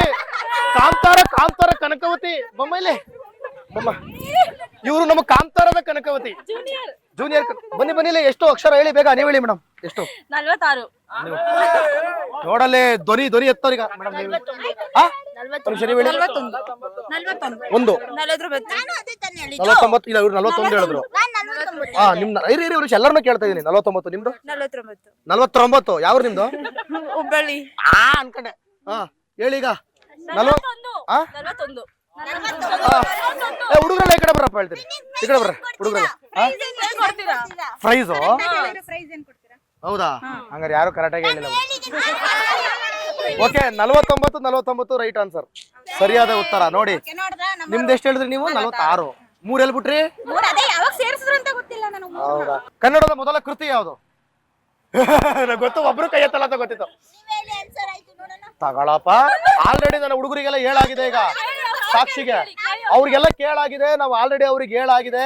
ಕಾಂತಾರ ಕಾಂತಾರ ಕನಕವತಿ. ಬೊಮ್ಮೈಲೆ ಬೊಮ್ಮ. ಇವರು ನಮ್ಮ ಕಾಂತಾರದ ಕನಕವತಿ. ಜೂನಿಯರ್ ಬನ್ನಿ ಬನ್ನಿಲೆ ಎಷ್ಟು ಅಕ್ಷರ ಹೇಳಿ ಬೇಗ ನೀವು ಹೇಳಿ ಮೇಡಮ್ ಎಷ್ಟು? ನಲ್ವತ್ತಾರು. ನೋಡಲ್ಲೇ ಧ್ವನಿ ಧ್ವನಿ ಎತ್ತವ್ರೀಗ ಮೇಡಮ್ ನೀವು. ಆ? ಒಂದ್ ಹೇಳಿ. ನಲ್ವತ್ತೊಂದು ನಲವತ್ತೊಂಬತ್ತು. ಇಲ್ಲ ಇವ್ರು ನಲವತ್ತೊಂದು ಹೇಳಿದ್ರು. ಹಾ ನಿಮ್ ಇರಿ ಇರಿ ಇವ್ರು ಎಲ್ಲರನ್ನೂ ಕೇಳ್ತಾ ಇದೀನಿ ನಲವತ್ತೊಂಬತ್ತು ನಿಮ್ದು? ನಲವತ್ತೊಂಬತ್ತು. ನಲವತ್ತೊಂಬತ್ತು. ಯಾವ ನಿಮ್ದು? ಹುಬ್ಬಳ್ಳಿ. ಆ ಅನ್ಕಂಡೆ. ಹಾ ಹೇಳಿ ಈಗ. ನಲ್ವತ್ ಆ? ನಲವತ್ತೊಂದು. ಆ. ಏ ಹುಡುಗರೆಲ್ಲ ಈ ಕಡೆ ಬರಪ್ಪ ಹೇಳ್ತೀನಿ. ಈ ಕಡೆ ಬರ್ರ ಹುಡುಗರೆಲ್ಲ. ಪ್ರೈಸು ಹೌದಾ? ಹಂಗಾರೆ ಯಾರು ಕರೆಕ್ಟಾಗಿ ಹೇಳಿಲ್ಲ. ಓಕೆ ನಲವತ್ತೊಂಬತ್ತು ನಲವತ್ತೊಂಬತ್ತು ರೈಟ್ ಆನ್ಸರ್ ಸರಿಯಾದ ಉತ್ತರ ನೋಡಿ. ನಿಮ್ದು ಎಷ್ಟು ಹೇಳಿದ್ರಿ ನೀವು? ನಲವತ್ತಾರು. ಮೂರ್ ಹೇಳ್ಬಿಟ್ರಿ? ಅದೇ ಯಾವಾಗ ಸೇರಿಸಿದ್ರು ಅಂತ ಗೊತ್ತಿಲ್ಲ ನನಗೆ ಹೌದಾ? ಕನ್ನಡದ ಮೊದಲ ಕೃತಿ ಯಾವುದು? ಗೊತ್ತು ಒಬ್ರು ಕೈ ಎತ್ತಲ್ಲ ಅಂತ ಗೊತ್ತಿತ್ತು. ತಗೊಳಪ್ಪ ಆಲ್ರೆಡಿ ನನ್ನ ಹುಡುಗರಿಗೆಲ್ಲ ಹೇಳಾಗಿದೆ ಈಗ. ಸಾಕ್ಷಿಗೆ. ಅವ್ರಿಗೆಲ್ಲ ಕೇಳಾಗಿದೆ ನಾವು ಆಲ್ರೆಡಿ ಅವ್ರಿಗೆ ಹೇಳಾಗಿದೆ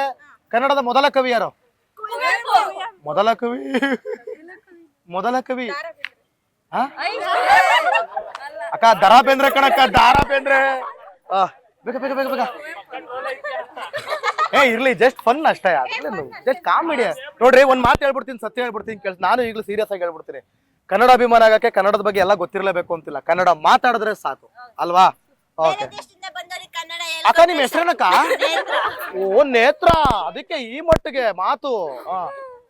ಕನ್ನಡದ ಮೊದಲ ಕವಿ ಯಾರು? ಮೊದಲ ಕವಿ. ಮೊದಲ ಕವಿ? ಅಕ್ಕ ದರಾ ಬೇಂದ್ರೆ ಕಣಕ್ಕ ದಾರಾ ಬೇಂದ್ರೆ ಬೇಗ ಬೇಗ ಬೇಗ ಬೇಗ. ಏ ಇರ್ಲಿ ಜಸ್ಟ್ ಫನ್ ಅಷ್ಟೇ. ಜಸ್ಟ್ ಕಾಮಿಡಿ ನೋಡ್ರಿ ಒಂದ್ ಮಾತು ಹೇಳ್ಬಿಡ್ತೀನಿ ಸತ್ಯ ಹೇಳ್ಬಿಡ್ತೀನಿ ಕೇಳಿ ನಾನು ಈಗಲೂ ಸೀರಿಯಸ್ ಆಗಿ ಹೇಳ್ಬಿಡ್ತೀನಿ. ಕನ್ನಡ ಅಭಿಮಾನ ಆಗಕ್ಕೆ ಕನ್ನಡದ ಬಗ್ಗೆ ಎಲ್ಲ ಗೊತ್ತಿರಲೇಬೇಕು ಅಂತಿಲ್ಲ. ಕನ್ನಡ ಮಾತಾಡಿದ್ರೆ ಸಾಕು. ಅಲ್ವಾ? ಓಕೆ ಅಕ್ಕ ನಿಮ್ ಹೆಸರೇನಕ್ಕ? ಓ ನೇತ್ರ. ಅದಕ್ಕೆ ಈ ಮಟ್ಟಿಗೆ ಮಾತು. ಹಾ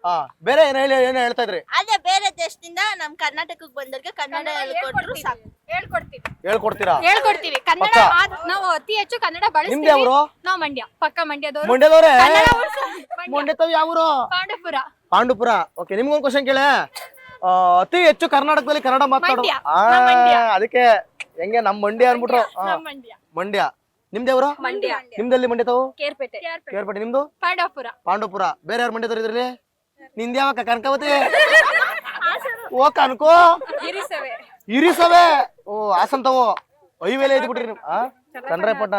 ಹಾ ಬೇರೆ ಏನ್ ಹೇಳಿ ಏನ್ ಹೇಳ್ತಾ ಇದ್ರಿ? ಅದೇ ಬೇರೆ ದೇಶದಿಂದ ನಮ್ ಕರ್ನಾಟಕಕ್ಕೆ ಬಂದವ್ರಿಗೆ ಕನ್ನಡ ಹೇಳ್ಕೊಟ್ರು ಸಾಕು. ಹೇಳ್ಕೊಡ್ತೀವಿ. ಹೇಳ್ಕೊಡ್ತೀರಾ? ಹೇಳ್ಕೊಡ್ತೀವಿ. ಕನ್ನಡ ಪಕ್ಕ. ಮಾತ್- ನಾವು ಅತಿ ಹೆಚ್ಚು ಕನ್ನಡ ನಿಮ್ದು ಬಳಸ್ತೀವಿ ಯಾವ್ರು ನಾವು ಮಂಡ್ಯ ಪಕ್ಕ ಮಂಡ್ಯದವರು. ಮಂಡ್ಯದವ್ರೆ? ಕನ್ನಡ ಉಳ್ಸು. ಮಂಡ್ಯ. ಮಂಡ್ಯದವ್ ಯಾವ್ರು ಪಾಂಡವಪುರ ಪಾಂಡುಪುರ. ಓಕೆ ನಿಮ್ಗೊಂದು ಕ್ವಶನ್ ಕೇಳ. ಆ, ಅತಿ ಹೆಚ್ಚು ಕರ್ನಾಟಕದಲ್ಲಿ ಕನ್ನಡ ಮಾತಾಡೋ ಮಂಡ್ಯ. ಆ, ನಮ್ ಮಂಡ್ಯ. ಅದಕ್ಕೆ ಹೆಂಗೆ ನಮ್ ಮಂಡ್ಯ ಅನ್ಬಿಟ್ರು ಆ, ನಮ್ಮ ಮಂಡ್ಯ. ಮಂಡ್ಯ. ನಿಮ್ದೇವ್ರು ಮಂಡ್ಯ. ನಿಮ್ದಲ್ಲಿ ಮಂಡ್ಯ ತಾವು ಕೇರ್ಪೇಟೆ. ಕೇರ್ಪೇಟೆ. ನಿಮ್ದು? ಪಾಂಡವಪುರ. ಪಾಂಡುಪುರ ಬೇರೆ ಯಾರು ಮಂಡ್ಯದವ್ರು ಇದ್ರಲ್ಲಿ? ನಿಂದ್ಯಾವಕ್ಕ ಕನಕವತಿ? ಓ ಕನಕೋ? ಇರಿಸವೆ ಓ ಓ ತಗೋ. ಐವೇಲೆ ಐದು ಬಿಟ್ರಿ ನಿಮ್ ಆ? ಪಟ್ಟ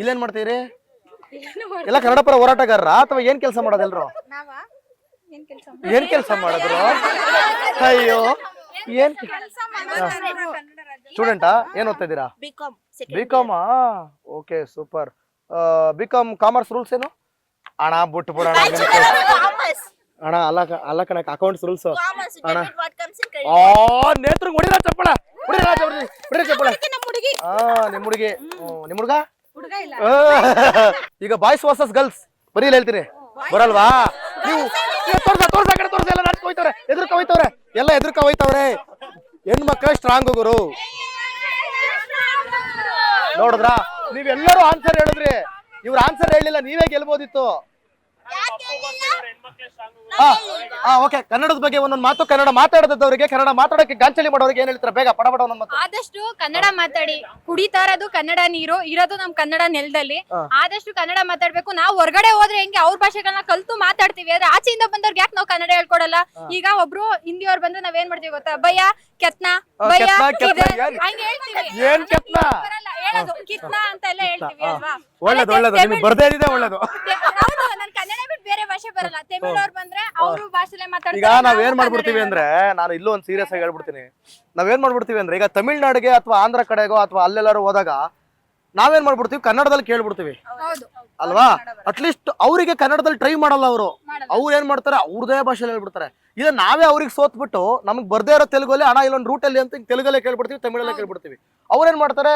ಇಲ್ಲೇನ್ ಮಾಡ್ತೀರಿ? ಎಲ್ಲ ಕನ್ನಡ ಪರ ಹೋರಾಟಗಾರರ? ಅಥವಾ ಏನ್ ಕೆಲಸ ಮಾಡೋದೆಲ್ರು? ಏನ್ ಕೆಲಸ ಏನ್ ಕೆಲಸ ಮಾಡಿದ್ರು? ಅಯ್ಯೋ. ಏನ್ ಸ್ಟೂಡೆಂಟಾ? ಏನ್ ಓದ್ತಾ ಇದ್ದೀರಾ? BCom B Com okay super. B Com commerce rules ಏನು? ಅಣ್ಣ ಬಿಟ್ಟು ಬಿಡೋಣ ಅಣ್ಣ ಅಲ್ಲ ಅಲ್ಲ ಕಣಕ್ ಅಕೌಂಟ್ಸ್ ರೂಲ್ಸ್ ಅಣ್ಣ. ಆ ನೇತ್ರ ಹೊಡಿರ ಚಪ್ಪಳ. ಹೊಡಿರ ಚಪ್ಪಳ ಹೊಡಿರ ಚಪ್ಪಳ. ನಮ್ಮ ಹುಡುಗಿ. ಆ ನಿಮ್ ಹುಡುಗಿ. ಹ್ಮ್, ನಿಮ್ ಹುಡುಗ? ಹುಡುಗ ಇಲ್ಲ. ಆ, ಈಗ ಬಾಯ್ಸ್ ವರ್ಸಸ್ ಗರ್ಲ್ಸ್ ಬರೀ ಇಲ್ಲಿ ಹೇಳ್ತೀನಿ. ಬರಲ್ವಾ? ನೀವು ಏ, ತೋರ್ಸ ತೋರ್ಸ ಆ ಕಡೆ ತೋರ್ಸ. ಎಲ್ಲ ನಾಟಕ ಹೋಯ್ತವ್ರೆ ಎದುರ್ಕ ಹೋಯ್ತವ್ರೆ. ಎಲ್ಲ ಎದುರ್ಕ ಹೋಯ್ತವ್ರೆ. ಹೆಣ್ಮಕ್ಳ ಸ್ಟ್ರಾಂಗ್ ಹೋಗೋರು ನೋಡಿದ್ರಾ? ನೀವೆಲ್ಲರೂ ಆನ್ಸರ್ ಹೇಳಿದ್ರಿ. ಇವ್ರ ಆನ್ಸರ್ ಹೇಳಿಲ್ಲ ನೀವೇ ಗೆಲ್ಬೋದಿತ್ತು. ಹಾ ಹಾ ಓಕೆ ಕನ್ನಡದ ಬಗ್ಗೆ ಒಂದೊಂದು ಮಾತು ಕನ್ನಡ ಮಾತಾಡದವರಿಗೆ ಕನ್ನಡ ಮಾತಾಡಕ್ಕೆ ಗಾಂಚಲಿ ಮಾಡೋರಿಗೆ ಏನ್ ಹೇಳ್ತಾರೆ? ಬೇಗ ಪಡ ಪಡ ಒಂದೊಂದು ಮಾತು. ಆದಷ್ಟು ಕನ್ನಡ ಮಾತಾಡಿ. ಕುಡಿತಾ ಇರೋದು ಕನ್ನಡ ನೀರು ಇರೋದು ನಮ್ ಕನ್ನಡ ನೆಲದಲ್ಲಿ. ಆದಷ್ಟು ಕನ್ನಡ ಮಾತಾಡ್ಬೇಕು. ನಾವು ಹೊರಗಡೆ ಹೋದ್ರೆ ಹೆಂಗೆ ಅವ್ರ ಭಾಷೆಗಳನ್ನ ಕಲ್ತು ಮಾತಾಡ್ತೀವಿ. ಆದ್ರೆ ಆಚೆಯಿಂದ ಬಂದವ್ರಿಗೆ ಯಾಕೆ ನಾವು ಕನ್ನಡ ಹೇಳ್ಕೊಡಲ್ಲ? ಈಗ ಒಬ್ರು ಹಿಂದಿಯವ್ರು ಬಂದ್ರೆ ನಾವ್ ಏನ್ ಮಾಡ್ತೀವಿ ಗೊತ್ತಾ? ಭಯ ಕೆತ್ನ ಭಯ ಕೆತ್ನ, ಕೆತ್ನ, ಏನ್- ಹಂಗೆ ಹೇಳ್ತೀವಿ. ಏನ್ ಕೆತ್ನ? ಬರಲ್ಲ. ಹೇಳೋದು ಕಿತ್ನಾ ಅಂತ ಎಲ್ಲ ಹೇಳ್ತೀವಿ ಅಲ್ವಾ? ಒಳ್ಳೇದು ಒಳ್ಳೇದು. ನಿಮ್ಗೆ ಬರ್ದೇ ಇದ್ದಿದೆ ಒಳ್ಳೇದು. ತೆ- ಹೌದು ನನ್ ಕನ್ನಡ ಬಿಟ್ಟು ಬೇರೆ ಭಾಷೆ ಬರಲ್ಲ. ತಮಿಳು ಅವ್ರು ಬಂದ್ರೆ ಅವ್ರು ಭಾಷೆಲೆ ಮಾತಾಡ್ತಾರೆ ಈಗ ನಾವ್ ನಾವು ಏನ್ ಮಾಡ್ಬಿಡ್ತೀವಿ ಅಂದ್ರೆ ನಾನು ಇಲ್ಲೂ ಒಂದ್ ಸೀರಿಯಸ್ ಆಗಿ ಹೇಳ್ಬಿಡ್ತೀನಿ. ನಾವೇನ್ ಮಾಡ್ಬಿಡ್ತೀವಿ ಅಂದ್ರೆ ಈಗ ತಮಿಳ್ನಾಡಿಗೆ ಅಥವಾ ಆಂಧ್ರ ಕಡೆಗೋ ಅಥವಾ ಅಲ್ಲೆಲ್ಲಾರು ಹೋದಾಗ ನಾವೇನ್ ಮಾಡ್ಬಿಡ್ತೀವಿ? ಕನ್ನಡದಲ್ಲಿ ಕೇಳ್ಬಿಡ್ತೀವಿ. ಹೌದು. ಅಲ್ವಾ? ಅಟ್ಲೀಸ್ಟ್ ಅವರಿಗೆ ಕನ್ನಡದಲ್ಲಿ ಟ್ರೈ ಮಾಡಲ್ಲ ಅವರು. ಮಾಡಲ್ಲ. ಅವ್ರು ಏನ್ ಮಾಡ್ತಾರೆ? ಅವ್ರದೇ ಭಾಷೆಲಿ ಹೇಳ್ಬಿಡ್ತಾರೆ. ಇದು ನಾವೇ ಅವ್ರಿಗೆ ಸೋತ್ಬಿಟ್ಟು ನಮ್ಗೆ ಬರ್ದೇ ಇರೋ ತೆಲುಗಲ್ಲಿ ಹಣ ಇಲ್ಲೊಂದು ರೂಟಲ್ಲಿ ಅಂತ ಹಿಂಗ್ ತೆಲುಗಲ್ಲೇ ಕೇಳ್ಬಿಡ್ತೀವಿ ತಮಿಳಲ್ಲೇ ಕೇಳ್ಬಿಡ್ತೀವಿ. ಅವ್ರೇನ್ ಮಾಡ್ತಾರೆ?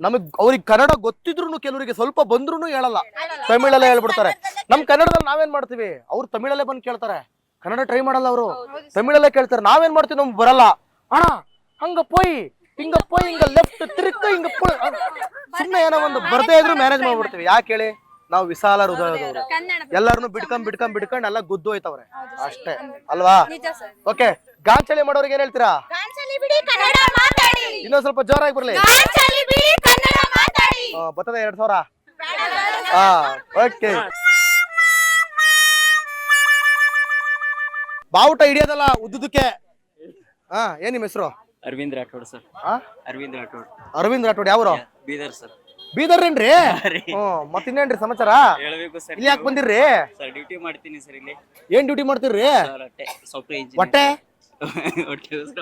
ನಮಗ್ ಅವ್ರಿಗೆ ಕನ್ನಡ ಗೊತ್ತಿದ್ರು ಕೆಲವರಿಗೆ ಸ್ವಲ್ಪ ಬಂದ್ರು ಹೇಳಲ್ಲ. ತಮಿಳಲ್ಲೇ ಹೇಳ್ಬಿಡ್ತಾರೆ. ನಮ್ ಕನ್ನಡದಲ್ಲಿ ನಾವೇನ್ ಮಾಡ್ತೀವಿ? ಅವ್ರು ತಮಿಳಲ್ಲೇ ಬಂದು ಕೇಳ್ತಾರೆ. ಕನ್ನಡ ಟ್ರೈ ಮಾಡಲ್ಲ ಅವರು. ತಮಿಳಲ್ಲೇ ಕೇಳ್ತಾರೆ. ನಾವೇನ್ ಮಾಡ್ತೀವಿ? ನಮ್ಗೆ ಬರಲ್ಲ. ಅಣ್ಣ ಹಂಗ ಪೋಯ್ ಹಿಂಗ ಪೊಯ್ ಹಿಂಗ ಲೆಫ್ಟ್ ತಿರುಕ ಹಿಂಗ ಸುಮ್ಮನೆ ಏನೋ ಒಂದು ಬರ್ದೇ ಇದ್ರು ಮ್ಯಾನೇಜ್ ಮಾಡ್ಬಿಡ್ತೀವಿ. ಯಾಕೆ ಹೇಳಿ? ನಾವು ವಿಶಾಲ ಹೃದಯದವರು. ಎಲ್ಲಾರನು ಬಿಡ್ಕೊಂಡ್ ಬಿಡ್ಕೊಂಡ್ ಬಿಡ್ಕೊಂಡ್ ಎಲ್ಲ ಗುದ್ದು ಹೋಯ್ತವ್ರೆ. ಅಷ್ಟೇ. ಅಲ್ವಾ? ಓಕೆ. ಗಾಂಚಲಿ ಮಾಡೋರಿಗೆ ಏನ್ ಹೇಳ್ತೀರಾ? ಇನ್ನೊಂದ್ ಸ್ವಲ್ಪ ಜೋರಾಗಿ ಬರ್ಲಿ. ಬರ್ತದೆ ಎರಡ್ ಸಾವಿರ? ಹಾ ಓಕೆ ಬಾವುಟ ಹಿಡಿಯೋದಲ್ಲ ಉದ್ದುದಕ್ಕೆ ಹಾ ಏನ್ ನಿಮ್ಮ ಹೆಸರು? ಅರವಿಂದ್ ರಾಠೋಡ್ ಸರ್. ಆ? ಅರವಿಂದ್ ರಾಠೋಡ್. ಅರವಿಂದ್ ರಾಠೋಡ್ ಯಾವ್ರು? ಬೀದರ್ ಸರ್. ಬೀದರ್ ಏನ್ರಿ ಮತ್ತಿನ್ನೇನ್ರಿ ಸಮಾಚಾರ? ಹೇಳ್ಬೇಕು ಸರ್ ಇಲ್ಲಿ ಯಾಕೆ ಬಂದಿರ್ರಿ? ಸರ್ ಡ್ಯೂಟಿ ಮಾಡ್ತೀನಿ ಸರ್ ಇಲ್ಲಿ. ಏನ್ ಡ್ಯೂಟಿ ಮಾಡ್ತೀರ್ರಿ? ಸರ್ ಹೊಟ್ಟೆ ಸಾಫ್ಟ್ವೇರ್ ಹೊಟ್ಟೆ?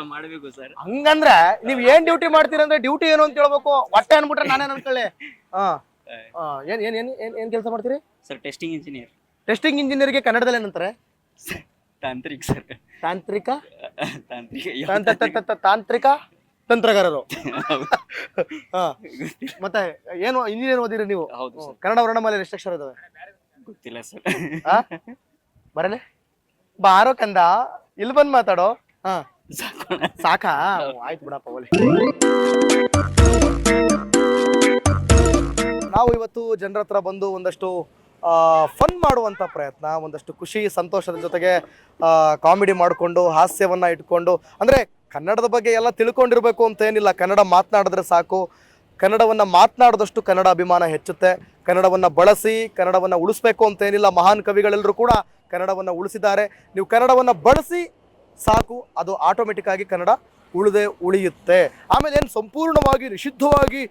ಮಾಡಬೇಕು ಸರ್. ಹಂಗಂದ್ರ ನೀವ್ ಏನ್ ಡ್ಯೂಟಿ ಮಾಡ್ತೀರಂದ್ರೆ ಡ್ಯೂಟಿ ಏನು ಅಂತ ಹೇಳ್ಬೇಕು. ಹೊಟ್ಟೆ ಅನ್ಬಿಟ್ರೆ ನಾನೇನ್ ಅನ್ಕೊಳ್ಳಿ. ಹಾ. ಹಾ, ಏನ್ ಏನ್ ಏನ್ ಏನ್ ಏನ್ ಕೆಲಸ ಮಾಡ್ತೀರಿ? ಸರ್ ಟೆಸ್ಟಿಂಗ್ ಇಂಜಿನಿಯರ್ ಟೆಸ್ಟಿಂಗ್ ಇಂಜಿನಿಯರ್ಗೆ ಕನ್ನಡದಲ್ಲಿ ಏನಂತಾರೆ? ತಾಂತ್ರಿಕ ಸರ್. ತಾಂತ್ರಿಕ? ತಾಂತ್ರಿಕ ತಾಂತ- ತ- ತ- ತ- ತಾಂತ್ರಿಕ ತಂತ್ರಗಾರರು. ಹಾ. ಮತ್ತೆ ಏನು ಇಂಜಿನಿಯರ್ ಓದಿರಿ ನೀವು? ಹೌದು ಹ್ಮ್. ಸರ್. ಕನ್ನಡ ವರ್ಣಮಾಲೆ ಎಷ್ಟು ಅಕ್ಷರ ಇದಾವೆ? ಗೊತ್ತಿಲ್ಲ ಸರ್. ಆ? ಬರಲೆ. ಬಾರೋ ಕಂದ ಇಲ್ಲಿ ಬಂದ್ ಮಾತಾಡೋ. ಸಾಕಾ? ಆಯ್ತು ಬಿಡಪ್ಪ ನಾವು ಇವತ್ತು ಜನರ ಹತ್ರ ಬಂದು ಒಂದಷ್ಟು ಫನ್ ಮಾಡುವಂಥ ಪ್ರಯತ್ನ, ಒಂದಷ್ಟು ಖುಷಿ, ಸಂತೋಷದ ಜೊತೆಗೆ ಕಾಮಿಡಿ ಮಾಡಿಕೊಂಡು, ಹಾಸ್ಯವನ್ನ ಇಟ್ಕೊಂಡು, ಅಂದರೆ ಕನ್ನಡದ ಬಗ್ಗೆ ಎಲ್ಲ ತಿಳ್ಕೊಂಡಿರಬೇಕು ಅಂತ ಏನಿಲ್ಲ. ಕನ್ನಡ ಮಾತನಾಡಿದ್ರೆ ಸಾಕು. ಕನ್ನಡವನ್ನು ಮಾತನಾಡಿದಷ್ಟು ಕನ್ನಡ ಅಭಿಮಾನ ಹೆಚ್ಚುತ್ತೆ. ಕನ್ನಡವನ್ನು ಬಳಸಿ, ಕನ್ನಡವನ್ನು ಉಳಿಸ್ಬೇಕು ಅಂತ ಏನಿಲ್ಲ. ಮಹಾನ್ ಕವಿಗಳೆಲ್ಲರೂ ಕೂಡ ಕನ್ನಡವನ್ನು ಉಳಿಸಿದ್ದಾರೆ. ನೀವು ಕನ್ನಡವನ್ನು ಬಳಸಿ ಸಾಕು, ಅದು ಆಟೋಮೆಟಿಕ್ ಆಗಿ ಕನ್ನಡ ಉಳಿದೆ ಉಳಿಯುತ್ತೆ. ಆಮೇಲೆ ಏನು ಸಂಪೂರ್ಣವಾಗಿ ನಿಷಿದ್ಧವಾಗಿ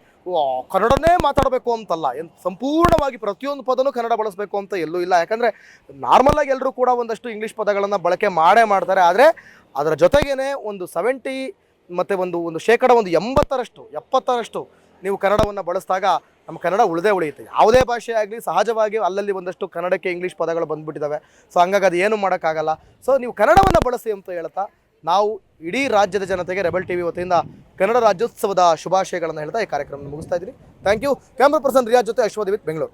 ಕನ್ನಡನೇ ಮಾತಾಡಬೇಕು ಅಂತಲ್ಲ, ಏನು ಸಂಪೂರ್ಣವಾಗಿ ಪ್ರತಿಯೊಂದು ಪದನೂ ಕನ್ನಡ ಬಳಸಬೇಕು ಅಂತ ಎಲ್ಲೂ ಇಲ್ಲ. ಯಾಕಂದರೆ ನಾರ್ಮಲಾಗಿ ಎಲ್ಲರೂ ಕೂಡ ಒಂದಷ್ಟು ಇಂಗ್ಲೀಷ್ ಪದಗಳನ್ನು ಬಳಕೆ ಮಾಡೇ ಮಾಡ್ತಾರೆ. ಆದರೆ ಅದರ ಜೊತೆಗೇನೆ ಒಂದು ಸೆವೆಂಟಿ ಮತ್ತು ಒಂದು ಒಂದು ಶೇಕಡ ಒಂದು ಎಂಬತ್ತರಷ್ಟು, ಎಪ್ಪತ್ತರಷ್ಟು ನೀವು ಕನ್ನಡವನ್ನು ಬಳಸಿದಾಗ ನಮ್ಮ ಕನ್ನಡ ಉಳಿದೇ ಉಳಿಯುತ್ತೆ. ಯಾವುದೇ ಭಾಷೆ ಆಗಲಿ ಸಹಜವಾಗಿ ಅಲ್ಲಲ್ಲಿ ಒಂದಷ್ಟು ಕನ್ನಡಕ್ಕೆ ಇಂಗ್ಲೀಷ್ ಪದಗಳು ಬಂದ್ಬಿಟ್ಟಿದ್ದಾವೆ ಸೊ ಹಂಗಾಗಿ ಅದು ಏನು ಮಾಡೋಕ್ಕಾಗಲ್ಲ. ಸೊ ನೀವು ಕನ್ನಡವನ್ನು ಬಳಸಿ ಅಂತ ಹೇಳ್ತಾ ನಾವು ಇಡೀ ರಾಜ್ಯದ ಜನತೆಗೆ ರೆಬಲ್ ಟಿವಿ ವತಿಯಿಂದ ಕನ್ನಡ ರಾಜ್ಯೋತ್ಸವದ ಶುಭಾಶಯಗಳನ್ನು ಹೇಳ್ತಾ ಈ ಕಾರ್ಯಕ್ರಮ ಮುಗಿಸ್ತಾ ಇದ್ದೀನಿ. Thank you camera person Riyaz ಜೊತೆ ಅಶ್ವದೇವಿತ್ ಬೆಂಗಳೂರು.